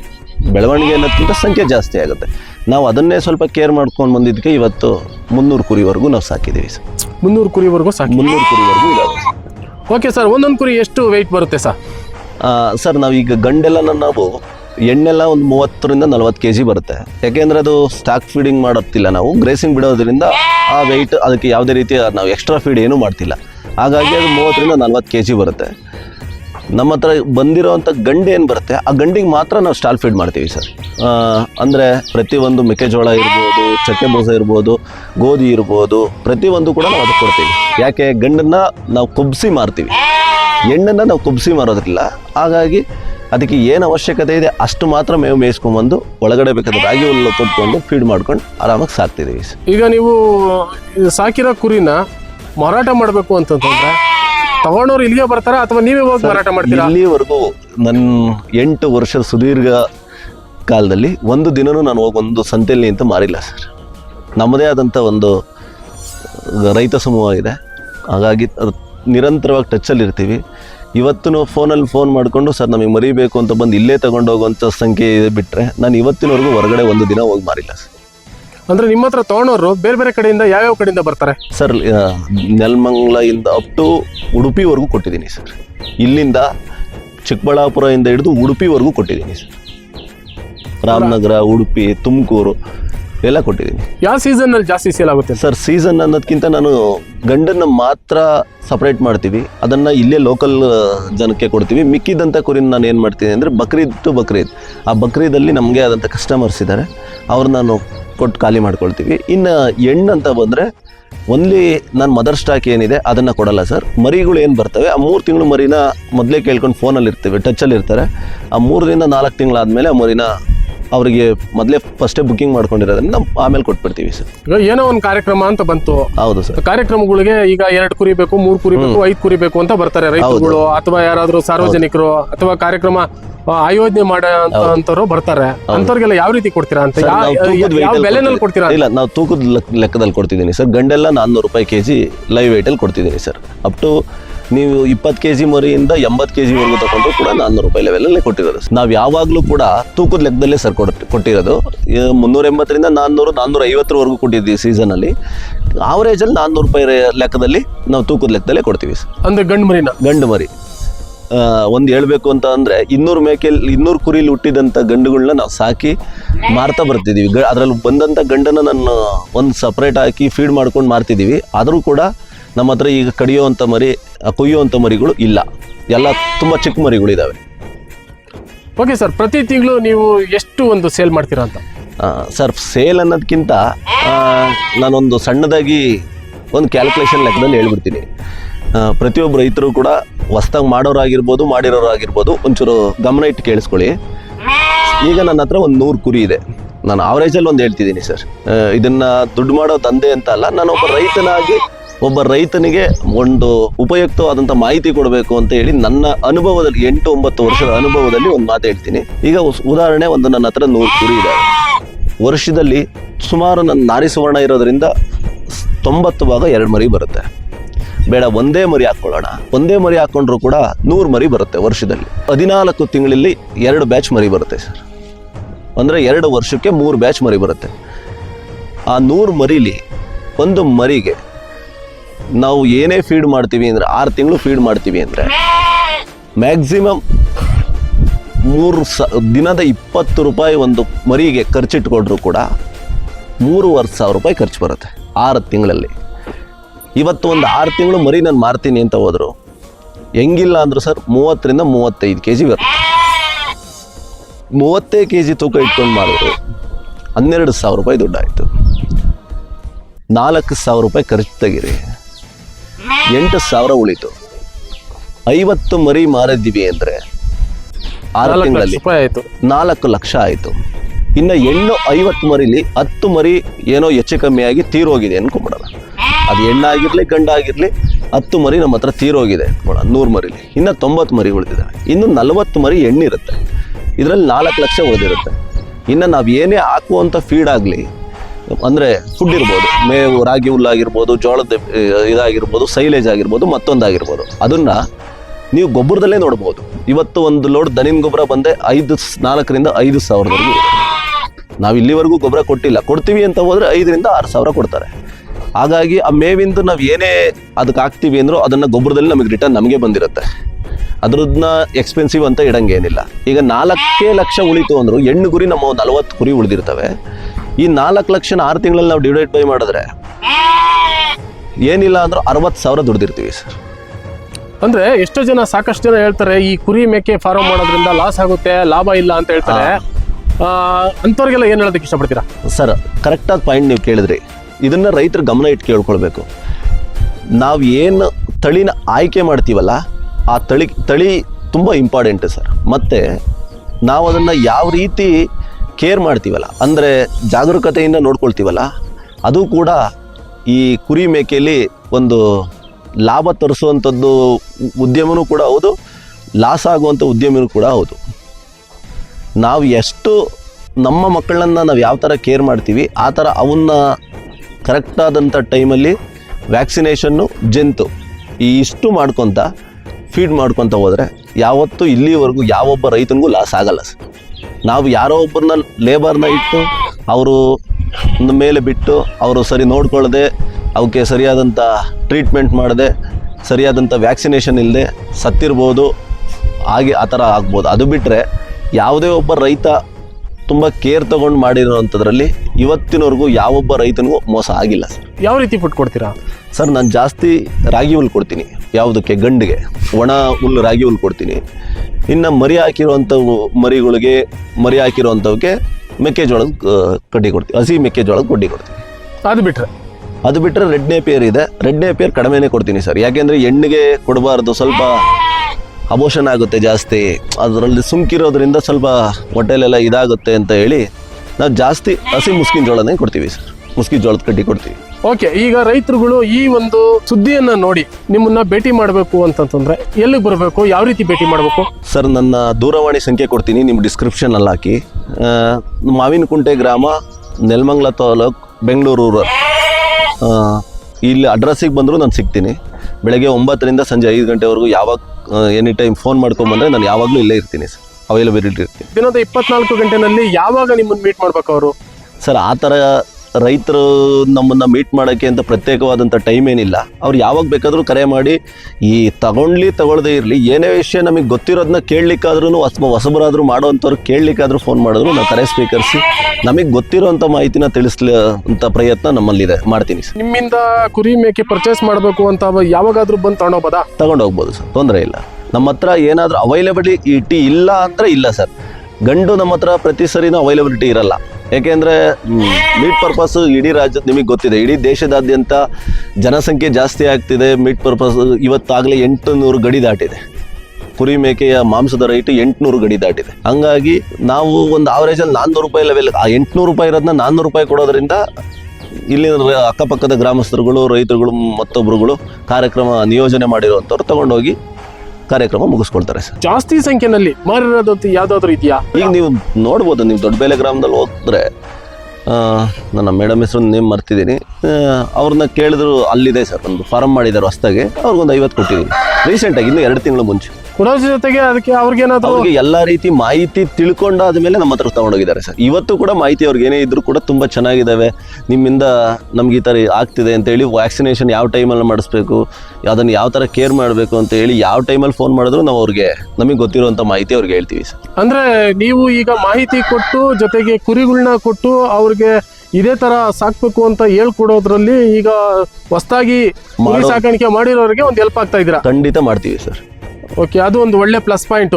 ಬೆಳವಣಿಗೆ ಅನ್ನೋದಕ್ಕಿಂತ ಸಂಖ್ಯೆ ಜಾಸ್ತಿ ಆಗುತ್ತೆ. ನಾವು ಅದನ್ನೇ ಸ್ವಲ್ಪ ಕೇರ್ ಮಾಡ್ಕೊಂಡು ಬಂದಿದ್ದಕ್ಕೆ ಇವತ್ತು ಮುನ್ನೂರು ಕುರಿವರೆಗೂ ನಾವು ಸಾಕಿದ್ದೀವಿ ಸರ್. ಮುನ್ನೂರು ಕುರಿವರೆಗೂ ಸಾಕು ಮುನ್ನೂರು ಕುರಿವರೆಗೂ ಸರ್ ಓಕೆ ಸರ್ ಒಂದೊಂದು ಕುರಿ ಎಷ್ಟು ವೆಯ್ಟ್ ಬರುತ್ತೆ ಸರ್ ಆ, ಸರ್ ನಾವೀಗ ಗಂಡೆಲ್ಲ ನಾವು ಎಣ್ಣೆಲ್ಲ ಒಂದು ಮೂವತ್ತರಿಂದ ನಲವತ್ತು ಕೆ ಜಿ ಬರುತ್ತೆ. ಯಾಕೆಂದರೆ ಅದು ಸ್ಟಾಕ್ ಫೀಡಿಂಗ್ ಮಾಡೋತ್ತಿಲ್ಲ ನಾವು. ಗ್ರೇಸಿಂಗ್ ಬಿಡೋದ್ರಿಂದ ಆ ವೆಯ್ಟ್ ಅದಕ್ಕೆ ಯಾವುದೇ ರೀತಿಯ ನಾವು ಎಕ್ಸ್ಟ್ರಾ ಫೀಡ್ ಏನೂ ಮಾಡ್ತಿಲ್ಲ. ಹಾಗಾಗಿ ಅದು ಮೂವತ್ತರಿಂದ ನಲ್ವತ್ತು ಕೆ ಜಿ ಬರುತ್ತೆ. ನಮ್ಮ ಹತ್ರ ಬಂದಿರೋವಂಥ ಗಂಡು ಏನು ಬರುತ್ತೆ, ಆ ಗಂಡಿಗೆ ಮಾತ್ರ ನಾವು ಸ್ಟಾಲ್ ಫೀಡ್ ಮಾಡ್ತೀವಿ ಸರ್. ಅಂದರೆ ಪ್ರತಿಯೊಂದು ಮೆಕ್ಕೆಜೋಳ ಇರ್ಬೋದು ಚಕ್ಕೆ ಬೂಸ ಇರ್ಬೋದು, ಗೋಧಿ ಇರ್ಬೋದು ಪ್ರತಿಯೊಂದು ಕೂಡ ನಾವು ಅದಕ್ಕೆ ಕೊಡ್ತೀವಿ. ಯಾಕೆ, ಗಂಡನ್ನು ನಾವು ಕುಬ್ಸಿ ಮಾರ್ತೀವಿ. ಹೆಣ್ಣನ್ನು ನಾವು ಕುಬ್ಸಿ ಮಾರೋದ್ರಿಲ್ಲ. ಹಾಗಾಗಿ ಅದಕ್ಕೆ ಏನು ಅವಶ್ಯಕತೆ ಇದೆ, ಅಷ್ಟು ಮಾತ್ರ ಮೇವು ಮೇಯಿಸ್ಕೊಂಬಂದು ಒಳಗಡೆ ಬೇಕಾದ ರಾಗಿ ಹುಲ್ಲು ಕೊಟ್ಕೊಂಡು ಫೀಡ್ ಮಾಡ್ಕೊಂಡು ಆರಾಮಾಗಿ ಸಾಕ್ತಿದ್ದೀವಿ ಈಗ ನೀವು ಸಾಕಿರೋ ಕುರಿನ ಮಾರಾಟ ಮಾಡಬೇಕು ಅಂತಂತಂದ್ರೆ ತಗೊಂಡವ್ರು ಇಲ್ಲಿಗೆ ಬರ್ತಾರ ಅಥವಾ ನೀವೇ ಹೋಗಿ ಮಾರಾಟ ಮಾಡ್ತೀರಾ? ಇಲ್ಲಿವರೆಗೂ ನನ್ನ ಎಂಟು ವರ್ಷದ ಸುದೀರ್ಘ ಕಾಲದಲ್ಲಿ ಒಂದು ದಿನನೂ ನಾನು ಹೋಗಿ ಒಂದು ಸಂತೆಯಲ್ಲಿ ಅಂತ ಮಾರಿಲ್ಲ ಸರ್. ನಮ್ಮದೇ ಆದಂಥ ಒಂದು ರೈತ ಸಮೂಹ ಇದೆ. ಹಾಗಾಗಿ ಅದು ನಿರಂತರವಾಗಿ ಟಚ್ಚಲ್ಲಿ ಇರ್ತೀವಿ. ಇವತ್ತು ಫೋನಲ್ಲಿ ಫೋನ್ ಮಾಡಿಕೊಂಡು ಸರ್ ನಮಗೆ ಮರಿಬೇಕು ಅಂತ ಬಂದು ಇಲ್ಲೇ ತಗೊಂಡೋಗುವಂಥ ಸಂಖ್ಯೆ ಬಿಟ್ಟರೆ ನಾನು ಇವತ್ತಿನವರೆಗೂ ಹೊರಗಡೆ ಒಂದು ದಿನ ಹೋಗಿ ಮಾರಿಲ್ಲ ಸರ್. ಅಂದ್ರೆ ನಿಮ್ಮ ಹತ್ರ ತಗೊಂಡವರು ಬೇರೆ ಬೇರೆ ಕಡೆಯಿಂದ ಯಾವ್ಯಾವ ಕಡೆಯಿಂದ ಬರ್ತಾರೆ? ಸರ್ ನೆಲಮಂಗ್ಲ ಇಂದ ಅಪ್ ಟು ಉಡುಪಿವರೆಗೂ ಕೊಟ್ಟಿದ್ದೀನಿ ಸರ್. ಇಲ್ಲಿಂದ ಚಿಕ್ಕಬಳ್ಳಾಪುರದಿಂದ ಹಿಡಿದು ಉಡುಪಿವರೆಗೂ ಕೊಟ್ಟಿದ್ದೀನಿ ಸರ್. ರಾಮನಗರ ಉಡುಪಿ ತುಮಕೂರು ಎಲ್ಲ ಕೊಟ್ಟಿದ್ದೀನಿ. ಯಾವ ಸೀಸನ್ ಅಲ್ಲಿ ಜಾಸ್ತಿ ಸೇಲ್ ಆಗುತ್ತೆ? ಸರ್ ಸೀಸನ್ ಅನ್ನೋದಕ್ಕಿಂತ ನಾನು ಗಂಡನ್ನು ಮಾತ್ರ ಸಪ್ರೇಟ್ ಮಾಡ್ತೀವಿ. ಅದನ್ನು ಇಲ್ಲೇ ಲೋಕಲ್ ಜನಕ್ಕೆ ಕೊಡ್ತೀವಿ. ಮಿಕ್ಕಿದಂಥ ಕುರಿನ ನಾನು ಏನು ಮಾಡ್ತೀನಿ ಅಂದರೆ ಬಕ್ರೀದ್ ಟು ಬಕ್ರೀದ್. ಆ ಬಕ್ರೀದಲ್ಲಿ ನಮಗೆ ಆದಂಥ ಕಸ್ಟಮರ್ಸ್ ಇದ್ದಾರೆ ಅವ್ರು ನಾನು ಕೊಟ್ಟು ಖಾಲಿ ಮಾಡ್ಕೊಳ್ತೀವಿ. ಇನ್ನು ಹೆಣ್ಣು ಅಂತ ಬಂದರೆ ಒನ್ಲಿ ನಾನು ಮದರ್ ಸ್ಟಾಕ್ ಏನಿದೆ ಅದನ್ನು ಕೊಡಲ್ಲ ಸರ್ ಮರಿಗಳು ಏನು ಬರ್ತವೆ? ಆ ಮೂರು ತಿಂಗಳು ಮರಿನ ಮೊದಲೇ ಕೇಳ್ಕೊಂಡು ಫೋನಲ್ಲಿ ಇರ್ತೀವಿ ಟಚ್ಚಲ್ಲಿ ಇರ್ತಾರೆ ಆ ಮೂರರಿಂದ ನಾಲ್ಕು ತಿಂಗಳಾದಮೇಲೆ ಆ ಮರಿನ ಅವರಿಗೆ ಮೊದಲೇ ಫಸ್ಟೇ ಬುಕ್ಕಿಂಗ್ ಮಾಡ್ಕೊಂಡಿರೋದ್ರಿಂದ ನಾವು ಆಮೇಲೆ ಕೊಟ್ಬಿಡ್ತೀವಿ ಸರ್. ಈಗ ಏನೋ ಒಂದು ಕಾರ್ಯಕ್ರಮ ಅಂತ ಬಂತು. ಹೌದು ಸರ್. ಕಾರ್ಯಕ್ರಮಗಳಿಗೆ ಈಗ ಎರಡು ಕುರಿ ಬೇಕು ಮೂರು ಕುರಿ ಬೇಕು ಐದು ಕುರಿ ಬೇಕು ಅಂತ ಬರ್ತಾರೆ ರೈತರುಗಳು ಅಥವಾ ಯಾರಾದ್ರೂ ಸಾರ್ವಜನಿಕರು ಅಥವಾ ಕಾರ್ಯಕ್ರಮ ಆಯೋಜನೆ ಮಾಡೋ ಬರ್ತಾರೆ. ಅಂತವ್ರಿಗೆಲ್ಲ ಯಾವ ರೀತಿ ಕೊಡ್ತೀರಾ ಅಂತ? ಯಾವ ಬೆಲೆನಲ್ಲಿ ಕೊಡ್ತೀರಾ? ಇಲ್ಲ ನಾವು ತೂಕದ ಲೆಕ್ಕದಲ್ಲಿ ಕೊಡ್ತಿದ್ದೀನಿ ಸರ್. ಗಂಡೆಲ್ಲ ನಾನ್ನೂರು ರೂಪಾಯಿ ಕೆ ಜಿ ಲೈವ್ ಅಲ್ಲಿ ಕೊಡ್ತಿದ್ದೀನಿ ಸರ್. ಅಪ್ ಟು ನೀವು ಇಪ್ಪತ್ತು ಕೆ ಜಿ ಮರಿಯಿಂದ ಎಂಬತ್ತು ಕೆ ಜಿವರೆಗೂ ತಗೊಂಡ್ರು ಕೂಡ ನಾನ್ನೂರು ರೂಪಾಯಿ ಲೆವೆಲಲ್ಲೇ ಕೊಟ್ಟಿರೋದು. ನಾವು ಯಾವಾಗಲೂ ಕೂಡ ತೂಕದ ಲೆಕ್ಕದಲ್ಲೇ ಸರ್ ಕೊಟ್ಟು ಕೊಟ್ಟಿರೋದು. ಮುನ್ನೂರ ಎಂಬತ್ತರಿಂದ ನಾನ್ನೂರು ನಾನ್ನೂರ ಐವತ್ತರವರೆಗೂ ಕೊಟ್ಟಿದ್ದೀವಿ ಸೀಸನಲ್ಲಿ ಆವರೇಜಲ್ಲಿ ನಾನ್ನೂರು ರೂಪಾಯಿ ಲೆಕ್ಕದಲ್ಲಿ ನಾವು ತೂಕದ ಲೆಕ್ಕದಲ್ಲೇ ಕೊಡ್ತೀವಿ ಸರ್ ಅಂದ್ರೆ ಗಂಡು ಮರಿನ? ಗಂಡು ಮರಿ. ಒಂದು ಹೇಳಬೇಕು ಅಂತ ಅಂದರೆ ಇನ್ನೂರು ಮೇಕೆಲಿ ಇನ್ನೂರು ಕುರಿಲಿ ಹುಟ್ಟಿದಂಥ ಗಂಡುಗಳನ್ನ ನಾವು ಸಾಕಿ ಮಾರ್ತಾ ಬರ್ತಿದ್ದೀವಿ. ಗ ಅದರಲ್ಲಿ ಬಂದಂಥ ಗಂಡನ್ನು ನಾನು ಒಂದು ಸಪ್ರೇಟ್ ಹಾಕಿ ಫೀಡ್ ಮಾಡ್ಕೊಂಡು ಮಾರ್ತಿದ್ದೀವಿ. ಆದರೂ ಕೂಡ ನಮ್ಮ ಹತ್ರ ಈಗ ಕಡಿಯುವಂಥ ಮರಿ ಕೊಯ್ಯುವಂಥ ಮರಿಗಳು ಇಲ್ಲ. ಎಲ್ಲ ತುಂಬ ಚಿಕ್ಕ ಮರಿಗಳಿದ್ದಾವೆ ಓಕೆ ಸರ್ ಪ್ರತಿ ತಿಂಗಳು ನೀವು ಎಷ್ಟು ಒಂದು ಸೇಲ್ ಮಾಡ್ತೀರಾ ಅಂತ? ಸರ್ ಸೇಲ್ ಅನ್ನೋದಕ್ಕಿಂತ ನಾನೊಂದು ಸಣ್ಣದಾಗಿ ಒಂದು ಕ್ಯಾಲ್ಕುಲೇಷನ್ ಲೆಕ್ಕದಲ್ಲಿ ಹೇಳ್ಬಿಡ್ತೀನಿ. ಪ್ರತಿಯೊಬ್ಬ ರೈತರು ಕೂಡ ಹೊಸ್ದಾಗಿ ಮಾಡೋರಾಗಿರ್ಬೋದು ಮಾಡಿರೋರಾಗಿರ್ಬೋದು ಒಂಚೂರು ಗಮನ ಇಟ್ಟು ಕೇಳಿಸ್ಕೊಳ್ಳಿ. ಈಗ ನನ್ನ ಹತ್ರ ಒಂದು ನೂರು ಕುರಿ ಇದೆ. ನಾನು ಆವರೇಜಲ್ಲಿ ಒಂದು ಹೇಳ್ತಿದ್ದೀನಿ ಸರ್ ಇದನ್ನು ದುಡ್ಡು ಮಾಡೋ ತಂದೆ ಅಂತ ಅಲ್ಲ ನಾನು ಒಬ್ಬ ರೈತನಾಗಿ ಒಬ್ಬ ರೈತನಿಗೆ ಒಂದು ಉಪಯುಕ್ತವಾದಂಥ ಮಾಹಿತಿ ಕೊಡಬೇಕು ಅಂತ ಹೇಳಿ ನನ್ನ ಅನುಭವದಲ್ಲಿ ಎಂಟು ಒಂಬತ್ತು ವರ್ಷದ ಅನುಭವದಲ್ಲಿ ಒಂದು ಮಾತು ಹೇಳ್ತೀನಿ. ಈಗ ಉದಾಹರಣೆ ಒಂದು ನನ್ನ ಹತ್ರ ನೂರು ಕುರಿ ಇದೆ. ವರ್ಷದಲ್ಲಿ ಸುಮಾರು ನನ್ನ ನಾರಿ ಸುವರ್ಣ ಇರೋದ್ರಿಂದ ತೊಂಬತ್ತು ಭಾಗ ಎರಡು ಮರಿ ಬರುತ್ತೆ. ಬೇಡ, ಒಂದೇ ಮರಿ ಹಾಕ್ಕೊಳ್ಳೋಣ. ಒಂದೇ ಮರಿ ಹಾಕ್ಕೊಂಡ್ರು ಕೂಡ ನೂರು ಮರಿ ಬರುತ್ತೆ ವರ್ಷದಲ್ಲಿ. ಹದಿನಾಲ್ಕು ತಿಂಗಳಲ್ಲಿ ಎರಡು ಬ್ಯಾಚ್ ಮರಿ ಬರುತ್ತೆ ಸರ್. ಅಂದರೆ ಎರಡು ವರ್ಷಕ್ಕೆ ಮೂರು ಬ್ಯಾಚ್ ಮರಿ ಬರುತ್ತೆ. ಆ ನೂರು ಮರಿಲಿ ಒಂದು ಮರಿಗೆ ನಾವು ಏನೇ ಫೀಡ್ ಮಾಡ್ತೀವಿ ಅಂದರೆ ಆರು ತಿಂಗಳು ಫೀಡ್ ಮಾಡ್ತೀವಿ ಅಂದರೆ ಮ್ಯಾಕ್ಸಿಮಮ್ ಮೂರು ಸ, ದಿನದ ಇಪ್ಪತ್ತು ರೂಪಾಯಿ ಒಂದು ಮರಿಗೆ ಖರ್ಚಿಟ್ಕೊಂಡ್ರು ಕೂಡ ಮೂರುವರೆ ಸಾವಿರ ರೂಪಾಯಿ ಖರ್ಚು ಬರುತ್ತೆ ಆರು ತಿಂಗಳಲ್ಲಿ. ಇವತ್ತು ಒಂದು ಆರು ತಿಂಗಳು ಮರಿ ನಾನು ಮಾರ್ತೀನಿ ಅಂತ ಹೋದರು. ಹೆಂಗಿಲ್ಲ ಅಂದರು ಸರ್, ಮೂವತ್ತರಿಂದ ಮೂವತ್ತೈದು ಕೆ ಜಿ ಬರುತ್ತೆ. ಮೂವತ್ತೇ ಕೆ ಜಿ ತೂಕ ಇಟ್ಕೊಂಡು ಮಾಡಿದ್ರು, ಹನ್ನೆರಡು ಸಾವಿರ ರೂಪಾಯಿ ದುಡ್ಡಾಯಿತು. ನಾಲ್ಕು ಸಾವಿರ ರೂಪಾಯಿ ಖರ್ಚು ತೆಗೀರಿ. ಎಂಟು ಸಾವಿರ ಉಳಿತು. ಐವತ್ತು ಮರಿ ಮಾರಿದ್ದೀವಿ ಅಂದ್ರೆ ಆರು ತಿಂಗಳಲ್ಲಿ ನಾಲ್ಕು ಲಕ್ಷ ಆಯಿತು. ಇನ್ನು ಹೆಣ್ಣು ಐವತ್ತು ಮರಿಲಿ ಹತ್ತು ಮರಿ ಏನೋ ಹೆಚ್ಚು ಕಮ್ಮಿ ಆಗಿ ತೀರೋಗಿದೆ ಅನ್ಕೊಂಬಿಡೋಣ. ಅದು ಹೆಣ್ಣಾಗಿರ್ಲಿ ಗಂಡಾಗಿರ್ಲಿ ಹತ್ತು ಮರಿ ನಮ್ಮ ಹತ್ರ ತೀರೋಗಿದೆ ಅನ್ಕೊಳ್ಳೋಣ ನೂರು ಮರಿಲಿ. ಇನ್ನು ತೊಂಬತ್ತು ಮರಿ ಉಳಿದಿದೆ. ಇನ್ನು ನಲವತ್ತು ಮರಿ ಹೆಣ್ಣಿರುತ್ತೆ. ಇದರಲ್ಲಿ ನಾಲ್ಕು ಲಕ್ಷ ಉಳಿದಿರುತ್ತೆ. ಇನ್ನು ನಾವು ಏನೇ ಹಾಕುವಂಥ ಫೀಡ್ ಆಗಲಿ ಅಂದರೆ ಫುಡ್ ಇರ್ಬೋದು. ಮೇವು, ರಾಗಿ ಹುಲ್ಲಾಗಿರ್ಬೋದು, ಜೋಳದ ಇದಾಗಿರ್ಬೋದು ಸೈಲೇಜ್ ಆಗಿರ್ಬೋದು, ಮತ್ತೊಂದಾಗಿರ್ಬೋದು. ಅದನ್ನು ನೀವು ಗೊಬ್ಬರದಲ್ಲೇ ನೋಡ್ಬೋದು. ಇವತ್ತು ಒಂದು ಲೋಡ್ ದನಿನ ಗೊಬ್ಬರ ಬಂದೆ ಐದು ನಾಲ್ಕರಿಂದ ಐದು ಸಾವಿರದವರೆಗೂ ನಾವು ಇಲ್ಲಿವರೆಗೂ ಗೊಬ್ಬರ ಕೊಟ್ಟಿಲ್ಲ. ಕೊಡ್ತೀವಿ ಅಂತ ಹೋದ್ರೆ ಐದರಿಂದ ಆರು ಸಾವಿರ ಕೊಡ್ತಾರೆ. ಹಾಗಾಗಿ ಆ ಮೇವಿಂದು ನಾವು ಏನೇ ಅದಕ್ಕೆ ಹಾಕ್ತೀವಿ ಅಂದ್ರೂ ಅದನ್ನು ಗೊಬ್ಬರದಲ್ಲಿ ನಮಗೆ ರಿಟರ್ನ್ ನಮಗೆ ಬಂದಿರುತ್ತೆ. ಅದ್ರದ್ನ ಎಕ್ಸ್ಪೆನ್ಸಿವ್ ಅಂತ ಇಡಂಗೇನಿಲ್ಲ. ಈಗ ನಾಲ್ಕೇ ಲಕ್ಷ ಉಳಿತು ಅಂದ್ರು ಹೆಣ್ಣು ಗುರಿ ನಮ್ಮ ನಲವತ್ತು ಕುರಿ ಉಳಿದಿರ್ತವೆ. ಈ ನಾಲ್ಕು ಲಕ್ಷನ ಆರು ತಿಂಗಳಲ್ಲಿ ನಾವು ಡಿವೈಡ್ ಬೈ ಮಾಡಿದ್ರೆ ಏನಿಲ್ಲ ಅಂದ್ರೆ ಅರವತ್ತು ಸಾವಿರ ದುಡ್ದಿರ್ತೀವಿ ಸರ್. ಅಂದ್ರೆ ಎಷ್ಟೋ ಜನ ಸಾಕಷ್ಟು ಜನ ಹೇಳ್ತಾರೆ ಈ ಕುರಿ ಮೇಕೆ ಫಾರ್ಮ್ ಮಾಡೋದ್ರಿಂದ ಲಾಸ್ ಆಗುತ್ತೆ ಲಾಭ ಇಲ್ಲ ಅಂತ ಹೇಳ್ತಾರೆ. ಅಂತವ್ರಿಗೆಲ್ಲ ಅಂಥವ್ರಿಗೆಲ್ಲ ಏನ್ ಹೇಳೋದಕ್ಕೆ ಇಷ್ಟಪಡ್ತೀರಾ? ಸರ್ ಕರೆಕ್ಟಾದ ಪಾಯಿಂಟ್ ನೀವು ಕೇಳಿದ್ರಿ. ಇದನ್ನ ರೈತರ ಗಮನ ಇಟ್ಟು ಕೇಳ್ಕೊಳ್ಬೇಕು. ನಾವು ಏನು ತಳಿನ ಆಯ್ಕೆ ಮಾಡ್ತೀವಲ್ಲ ಆ ತಳಿ ತಳಿ ತುಂಬ ಇಂಪಾರ್ಟೆಂಟ್ ಸರ್. ಮತ್ತು ನಾವು ಅದನ್ನು ಯಾವ ರೀತಿ ಕೇರ್ ಮಾಡ್ತೀವಲ್ಲ, ಅಂದರೆ ಜಾಗರೂಕತೆಯಿಂದ ನೋಡ್ಕೊಳ್ತೀವಲ್ಲ, ಅದು ಕೂಡ ಈ ಕುರಿ ಮೇಕೆಯಲ್ಲಿ ಒಂದು ಲಾಭ ತರಿಸುವಂಥದ್ದು ಉದ್ಯಮನೂ ಕೂಡ ಹೌದು ಲಾಸ್ ಆಗುವಂಥ ಉದ್ಯಮನೂ ಕೂಡ ಹೌದು. ನಾವು ಎಷ್ಟು ನಮ್ಮ ಮಕ್ಕಳನ್ನ ನಾವು ಯಾವ ಥರ ಕೇರ್ ಮಾಡ್ತೀವಿ, ಆ ಥರ ಅವನ್ನ ಕರೆಕ್ಟಾದಂಥ ಟೈಮಲ್ಲಿ ವ್ಯಾಕ್ಸಿನೇಷನ್ನು ಜಂತು ಈ ಇಷ್ಟು ಮಾಡ್ಕೊತ ಫೀಡ್ ಮಾಡ್ಕೊತ ಹೋದರೆ ಯಾವತ್ತೂ ಇಲ್ಲಿವರೆಗೂ ಯಾವೊಬ್ಬ ರೈತನಿಗೂ ಲಾಸ್ ಆಗಲ್ಲ ಸರ್. ನಾವು ಯಾರೋ ಒಬ್ಬರನ್ನ ಲೇಬರ್ನ ಇಟ್ಟು ಅವರು ಮೇಲೆ ಬಿಟ್ಟು ಅವರು ಸರಿ ನೋಡ್ಕೊಳ್ಳದೆ ಅವಕ್ಕೆ ಸರಿಯಾದಂಥ ಟ್ರೀಟ್ಮೆಂಟ್ ಮಾಡದೆ ಸರಿಯಾದಂಥ ವ್ಯಾಕ್ಸಿನೇಷನ್ ಇಲ್ಲದೆ ಸತ್ತಿರ್ಬೋದು ಹಾಗೆ ಆ ಥರ ಆಗ್ಬೋದು. ಅದು ಬಿಟ್ಟರೆ ಯಾವುದೇ ಒಬ್ಬ ರೈತ ತುಂಬ ಕೇರ್ ತಗೊಂಡು ಮಾಡಿರೋವಂಥದ್ರಲ್ಲಿ ಇವತ್ತಿನವರೆಗೂ ಯಾವೊಬ್ಬ ರೈತನಿಗೂ ಮೋಸ ಆಗಿಲ್ಲ ಸರ್. ಯಾವ ರೀತಿ ಫುಡ್ ಕೊಡ್ತೀರಾ? ಸರ್ ನಾನು ಜಾಸ್ತಿ ರಾಗಿ ಹುಲ್ ಕೊಡ್ತೀನಿ. ಯಾವುದಕ್ಕೆ ಗಂಡಿಗೆ? ಒಣ ಹುಲ್ಲು ರಾಗಿ ಹುಲ್ಲು ಕೊಡ್ತೀನಿ. ಇನ್ನು ಮರಿ ಹಾಕಿರುವಂಥವು ಮರಿಗಳಿಗೆ ಮರಿ ಹಾಕಿರುವಂಥವಕ್ಕೆ ಮೆಕ್ಕೆಜೋಳದ ಕಡ್ಡಿ ಕೊಡ್ತೀವಿ. ಹಸಿ ಮೆಕ್ಕೆಜೋಳದ ಕಡ್ಡಿ ಕೊಡ್ತೀವಿ. ಅದು ಬಿಟ್ಟರೆ ಅದು ಬಿಟ್ಟರೆ ರೆಡ್ನೇ ನೇಪಿಯರ್ ಇದೆ. ರೆಡ್ನೇ ನೇಪಿಯರ್ ಕಡಿಮೆನೇ ಕೊಡ್ತೀನಿ ಸರ್. ಯಾಕೆಂದರೆ ಹೆಣ್ಣಿಗೆ ಕೊಡಬಾರ್ದು ಸ್ವಲ್ಪ ಅಬೋಷನ್ ಆಗುತ್ತೆ ಜಾಸ್ತಿ. ಅದರಲ್ಲಿ ಸುಂಕಿರೋದ್ರಿಂದ ಸ್ವಲ್ಪ ಹೊಟ್ಟೆಲೆಲ್ಲ ಇದಾಗುತ್ತೆ ಅಂತ ಹೇಳಿ ನಾವು ಜಾಸ್ತಿ ಹಸಿ ಮುಸ್ಕಿನ ಜೋಳನೇ ಕೊಡ್ತೀವಿ ಸರ್. ಮುಸ್ಕಿನ ಜೋಳದ ಕಡ್ಡಿ ಕೊಡ್ತೀವಿ. ಓಕೆ ಈಗ ರೈತರುಗಳು ಈ ಒಂದು ಸುದ್ದಿಯನ್ನ ನೋಡಿ ನಿಮ್ಮನ್ನ ಭೇಟಿ ಮಾಡಬೇಕು ಅಂತಂತಂದ್ರೆ ಎಲ್ಲಿಗೆ ಬರಬೇಕು ಯಾವ ರೀತಿ ಭೇಟಿ ಮಾಡಬೇಕು? ಸರ್ ನನ್ನ ದೂರವಾಣಿ ಸಂಖ್ಯೆ ಕೊಡ್ತೀನಿ ನಿಮ್ಮ ಡಿಸ್ಕ್ರಿಪ್ಷನ್ ಅಲ್ಲಿ ಹಾಕಿ ಮಾವಿನಕುಂಟೆ ಗ್ರಾಮ ನೆಲಮಂಗ್ಲ ತಾಲೂಕ್ ಬೆಂಗಳೂರು ರೂರಲ್. ಇಲ್ಲಿ ಅಡ್ರೆಸ್ಸಿಗೆ ಬಂದರೂ ನಾನು ಸಿಗ್ತೀನಿ. ಬೆಳಗ್ಗೆ ಒಂಬತ್ತರಿಂದ ಸಂಜೆ ಐದು ಗಂಟೆವರೆಗೂ ಯಾವಾಗ ಎನಿ ಟೈಮ್ ಫೋನ್ ಮಾಡ್ಕೊಂಬಂದರೆ ನಾನು ಯಾವಾಗಲೂ ಇಲ್ಲೇ ಇರ್ತೀನಿ ಸರ್. ಅವೈಲಬಿಲಿಟಿ ಇರ್ತೀನಿ. ದಿನದ ಇಪ್ಪತ್ನಾಲ್ಕು ಗಂಟೆನಲ್ಲಿ ಯಾವಾಗ ನಿಮ್ಮನ್ನು ಮೀಟ್ ಮಾಡ್ಬೇಕು ಅವರು? ಸರ್ ಆ ಥರ ರೈತರು ನಮ್ಮನ್ನು ಮೀಟ್ ಮಾಡೋಕ್ಕೆ ಅಂತ ಪ್ರತ್ಯೇಕವಾದಂಥ ಟೈಮ್ ಏನಿಲ್ಲ. ಅವ್ರು ಯಾವಾಗ ಬೇಕಾದರೂ ಕರೆ ಮಾಡಿ ಈ ತಗೊಂಡ್ಲಿ ತಗೊಳ್ಳದೇ ಇರಲಿ ಏನೇ ವಿಷಯ ನಮಗೆ ಗೊತ್ತಿರೋದನ್ನ ಕೇಳಲಿಕ್ಕಾದ್ರೂ ಹೊಸ ಹೊಸಬರಾದರೂ ಮಾಡೋವಂಥವ್ರು ಕೇಳಲಿಕ್ಕಾದ್ರೂ ಫೋನ್ ಮಾಡಿದ್ರು ನಾವು ಕರೆ ಸ್ವೀಕರಿಸಿ ನಮಗೆ ಗೊತ್ತಿರೋಂಥ ಮಾಹಿತಿನ ತಿಳಿಸ್ಲಿ ಅಂತ ಪ್ರಯತ್ನ ನಮ್ಮಲ್ಲಿದೆ. ಮಾಡ್ತೀನಿ ಸರ್. ನಿಮ್ಮಿಂದ ಕುರಿ ಮೇಕೆ ಪರ್ಚೇಸ್ ಮಾಡಬೇಕು ಅಂತ ಯಾವಾಗಾದ್ರೂ ಬಂದು ತಗೊಂಡೋಗ್ಬೋದಾ? ತಗೊಂಡೋಗ್ಬೋದು ಸರ್ ತೊಂದರೆ ಇಲ್ಲ. ನಮ್ಮ ಹತ್ರ ಏನಾದರೂ ಅವೈಲೇಬಿಲಿಟಿ ಇಲ್ಲ ಅಂದರೆ ಇಲ್ಲ ಸರ್. ಗಂಡು ನಮ್ಮ ಹತ್ರ ಪ್ರತಿ ಸರಿನೂ ಅವೈಲೇಬಿಲಿಟಿ ಇರಲ್ಲ. ಯಾಕೆಂದರೆ ಮೀಟ್ ಪರ್ಪಸ್ ಇಡೀ ರಾಜ್ಯ ನಿಮಗೆ ಗೊತ್ತಿದೆ. ಇಡೀ ದೇಶದಾದ್ಯಂತ ಜನಸಂಖ್ಯೆ ಜಾಸ್ತಿ ಆಗ್ತಿದೆ ಮೀಟ್ ಪರ್ಪಸ್ ಇವತ್ತಾಗಲೇ ಎಂಟು ನೂರು ಗಡಿ ದಾಟಿದೆ. ಕುರಿ ಮೇಕೆಯ ಮಾಂಸದ ರೈಟ್ ಎಂಟುನೂರು ಗಡಿ ದಾಟಿದೆ. ಹಂಗಾಗಿ ನಾವು ಒಂದು ಆವರೇಜಲ್ಲಿ ನಾನ್ನೂರು ರೂಪಾಯಿ ಲೆವೆಲ್ ಆ ಎಂಟುನೂರು ರೂಪಾಯಿ ಇರೋದನ್ನ ನಾನ್ನೂರು ರೂಪಾಯಿ ಕೊಡೋದ್ರಿಂದ ಇಲ್ಲಿನ ಅಕ್ಕಪಕ್ಕದ ಗ್ರಾಮಸ್ಥರುಗಳು ರೈತರುಗಳು ಮತ್ತೊಬ್ಬರುಗಳು ಕಾರ್ಯಕ್ರಮ ನಿಯೋಜನೆ ಮಾಡಿರುವಂಥವ್ರು ತಗೊಂಡೋಗಿ ಕಾರ್ಯಕ್ರಮ ಮುಗಿಸ್ಕೊಳ್ತಾರೆ ಸರ್. ಜಾಸ್ತಿ ಸಂಖ್ಯೆನಲ್ಲಿ ಮಾರಿರೋದಂತೂ ಯಾವ್ದಾದ್ರು ಇದೆಯಾ? ಈಗ ನೀವು ನೋಡ್ಬೋದು ನೀವು ದೊಡ್ಡ ಬೆಲೆ ಗ್ರಾಮದಲ್ಲಿ ಹೋದ್ರೆ ನನ್ನ ಮೇಡಮ್ ಹೆಸರು ನೇಮ್ ಮರ್ತಿದ್ದೀನಿ. ಅವ್ರನ್ನ ಕೇಳಿದ್ರು ಅಲ್ಲಿದೆ ಸರ್ ಒಂದು ಫಾರಮ್ ಮಾಡಿದ್ದಾರೆ ಹೊಸ್ದಾಗೆ. ಅವ್ರಿಗೊಂದು ಐವತ್ತು ಕೊಟ್ಟಿದ್ದೀನಿ. ರೀಸೆಂಟಾಗಿ ಇನ್ನೂ ಎರಡು ತಿಂಗಳು ಮುಂಚೆ. ಕೊಡೋದ್ರ ಜೊತೆಗೆ ಅದಕ್ಕೆ ಅವ್ರಿಗೇನಾದ್ರು ಅವ್ರಿಗೆ ಎಲ್ಲಾ ರೀತಿ ಮಾಹಿತಿ ತಿಳ್ಕೊಂಡಾದ ಮೇಲೆ ನಮ್ಮ ಹತ್ರ ತಗೊಂಡೋಗಿದ್ದಾರೆ ಸರ್. ಇವತ್ತು ಕೂಡ ಮಾಹಿತಿ ಅವ್ರಿಗೆ ಏನೇ ಇದ್ರು ಕೂಡ ತುಂಬಾ ಚೆನ್ನಾಗಿದ್ದಾವೆ ನಿಮ್ಮಿಂದ ನಮ್ಗೆ ಈ ತರ ಆಗ್ತಿದೆ ಅಂತೇಳಿ ವ್ಯಾಕ್ಸಿನೇಷನ್ ಯಾವ ಟೈಮಲ್ಲಿ ಮಾಡಿಸ್ಬೇಕು ಅದನ್ನ ಯಾವ ತರ ಕೇರ್ ಮಾಡಬೇಕು ಅಂತ ಹೇಳಿ ಯಾವ ಟೈಮಲ್ಲಿ ಫೋನ್ ಮಾಡಿದ್ರು ನಾವು ಅವ್ರಿಗೆ ನಮಗೆ ಗೊತ್ತಿರುವಂತ ಮಾಹಿತಿ ಅವ್ರಿಗೆ ಹೇಳ್ತೀವಿ ಸರ್. ಅಂದ್ರೆ ನೀವು ಈಗ ಮಾಹಿತಿ ಕೊಟ್ಟು ಜೊತೆಗೆ ಕುರಿಗಳನ್ನ ಕೊಟ್ಟು ಅವ್ರಿಗೆ ಇದೇ ತರ ಸಾಕ್ಬೇಕು ಅಂತ ಹೇಳ್ಕೊಡೋದ್ರಲ್ಲಿ ಈಗ ಹೊಸದಾಗಿ ಕುರಿ ಸಾಕಾಣಿಕೆ ಮಾಡಿರೋರಿಗೆ ಒಂದು ಹೆಲ್ಪ್ ಆಗ್ತಾ ಇದ್ದೀರಾ? ಖಂಡಿತ ಮಾಡ್ತೀವಿ ಸರ್. ಓಕೆ ಅದು ಒಂದು ಒಳ್ಳೆ ಪ್ಲಸ್ ಪಾಯಿಂಟ್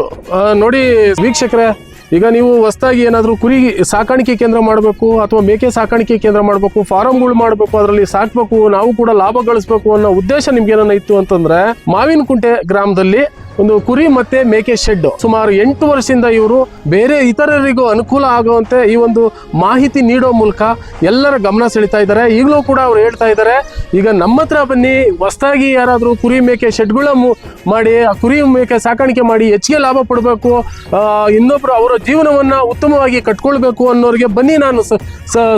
ನೋಡಿ ವೀಕ್ಷಕರೇ, ಈಗ ನೀವು ಹೊಸದಾಗಿ ಏನಾದರೂ ಕುರಿ ಸಾಕಾಣಿಕೆ ಕೇಂದ್ರ ಮಾಡಬೇಕು ಅಥವಾ ಮೇಕೆ ಸಾಕಾಣಿಕೆ ಕೇಂದ್ರ ಮಾಡಬೇಕು, ಫಾರಂಗಳು ಮಾಡಬೇಕು, ಅದರಲ್ಲಿ ಸಾಕಬೇಕು, ನಾವು ಕೂಡ ಲಾಭ ಗಳಿಸ್ಬೇಕು ಅನ್ನೋ ಉದ್ದೇಶ ನಿಮ್ಗೆ ಏನನ್ನ ಇತ್ತು ಅಂತಂದ್ರೆ ಮಾವಿನಕುಂಟೆ ಗ್ರಾಮದಲ್ಲಿ ಒಂದು ಕುರಿ ಮತ್ತೆ ಮೇಕೆ ಶೆಡ್ ಸುಮಾರು ಎಂಟು ವರ್ಷದಿಂದ ಇವರು ಬೇರೆ ಇತರರಿಗೂ ಅನುಕೂಲ ಆಗುವಂತೆ ಈ ಒಂದು ಮಾಹಿತಿ ನೀಡೋ ಮೂಲಕ ಎಲ್ಲರ ಗಮನ ಸೆಳಿತಾ ಇದ್ದಾರೆ. ಈಗಲೂ ಕೂಡ ಅವ್ರು ಹೇಳ್ತಾ ಇದ್ದಾರೆ, ಈಗ ನಮ್ಮ ಹತ್ರ ಬನ್ನಿ, ಹೊಸದಾಗಿ ಯಾರಾದರೂ ಕುರಿ ಮೇಕೆ ಶೆಡ್ಗಳ ಮಾಡಿ, ಆ ಕುರಿ ಮೇಕೆ ಸಾಕಾಣಿಕೆ ಮಾಡಿ ಹೆಚ್ಚಿಗೆ ಲಾಭ ಪಡಬೇಕು ಇನ್ನೊಬ್ರು ಅವರ ಜೀವನವನ್ನ ಉತ್ತಮವಾಗಿ ಕಟ್ಕೊಳ್ಬೇಕು ಅನ್ನೋರಿಗೆ ಬನ್ನಿ ನಾನು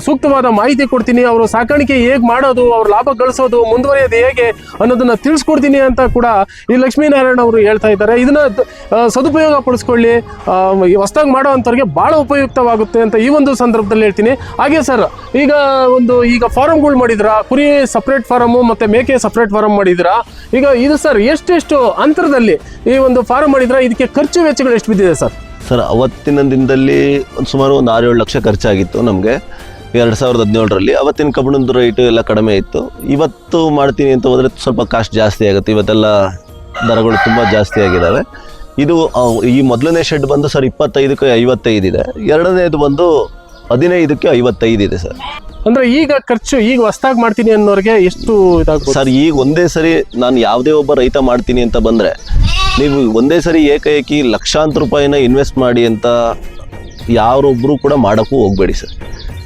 ಸೂಕ್ತವಾದ ಮಾಹಿತಿ ಕೊಡ್ತೀನಿ. ಅವರು ಸಾಕಾಣಿಕೆ ಹೇಗೆ ಮಾಡೋದು, ಅವ್ರ ಲಾಭ ಗಳಿಸೋದು, ಮುಂದುವರಿಯೋದು ಹೇಗೆ ಅನ್ನೋದನ್ನ ತಿಳಿಸ್ಕೊಡ್ತೀನಿ ಅಂತ ಕೂಡ ಈ ಲಕ್ಷ್ಮೀನಾರಾಯಣ ಅವರು ಹೇಳ್ತಾ ಇದ್ದಾರೆ. ಇದನ್ನ ಸದುಪಯೋಗ ಪಡಿಸ್ಕೊಳ್ಳಿ. ಹೊಸದಾಗಿ ಮಾಡೋ ಅಂಥವ್ರಿಗೆ ಬಹಳ ಉಪಯುಕ್ತವಾಗುತ್ತೆ ಅಂತ ಈ ಒಂದು ಸಂದರ್ಭದಲ್ಲಿ ಹೇಳ್ತೀನಿ. ಹಾಗೆ ಸರ್, ಈಗ ಒಂದು, ಈಗ ಫಾರಮ್ಗಳು ಮಾಡಿದ್ರಾ? ಕುರಿ ಸಪ್ರೇಟ್ ಫಾರಮು ಮತ್ತೆ ಮೇಕೆ ಸಪ್ರೇಟ್ ಫಾರಮ್ ಮಾಡಿದ್ರಾ? ಈಗ ಇದು ಸರ್, ಎಷ್ಟೆಷ್ಟು ಅಂತರದಲ್ಲಿ ಈ ಒಂದು ಫಾರಮ್ ಮಾಡಿದ್ರೆ? ಇದಕ್ಕೆ ಖರ್ಚು ವೆಚ್ಚಗಳು ಎಷ್ಟು ಬಿದ್ದಿದೆ ಸರ್? ಸರ್, ಅವತ್ತಿನ ದಿನದಲ್ಲಿ ಒಂದು ಸುಮಾರು ಒಂದು ಆರು ಏಳು ಲಕ್ಷ ಖರ್ಚಾಗಿತ್ತು ನಮಗೆ. ಎರಡು ಸಾವಿರದ ಹದಿನೇಳರಲ್ಲಿ. ಅವತ್ತಿನ ಕಬ್ಬಿಣದ ರೇಟು ಎಲ್ಲ ಕಡಿಮೆ ಇತ್ತು. ಇವತ್ತು ಮಾಡ್ತೀನಿ ಅಂತ ಹೋದರೆ ಸ್ವಲ್ಪ ಕಾಸ್ಟ್ ಜಾಸ್ತಿ ಆಗುತ್ತೆ. ಇವತ್ತೆಲ್ಲ ದರಗಳು ತುಂಬ ಜಾಸ್ತಿ ಆಗಿದ್ದಾವೆ ಇದು ಈ ಮೊದಲನೇ ಶೆಡ್ ಬಂದು ಸರ್ ಇಪ್ಪತ್ತೈದಕ್ಕೆ ಐವತ್ತೈದು ಇದೆ. ಎರಡನೇದು ಬಂದು ಹದಿನೈದಕ್ಕೆ ಐವತ್ತೈದು ಇದೆ ಸರ್. ಅಂದ್ರೆ ಈಗ ಖರ್ಚು ಈಗ ಹೊಸದಾಗಿ ಮಾಡ್ತೀನಿ ಅನ್ನೋರಿಗೆ ಎಷ್ಟು ಇದಾಗುತ್ತೆ ಸರ್ ಈಗ ಒಂದೇ ಸರಿ ನಾನು ಯಾವುದೇ ಒಬ್ಬ ರೈತ ಮಾಡ್ತೀನಿ ಅಂತ ಬಂದರೆ ನೀವು ಒಂದೇ ಸರಿ ಏಕಾಏಕಿ ಲಕ್ಷಾಂತರ ರೂಪಾಯಿನ ಇನ್ವೆಸ್ಟ್ ಮಾಡಿ ಅಂತ ಯಾರೊಬ್ಬರು ಕೂಡ ಮಾಡೋಕ್ಕೂ ಹೋಗಬೇಡಿ ಸರ್.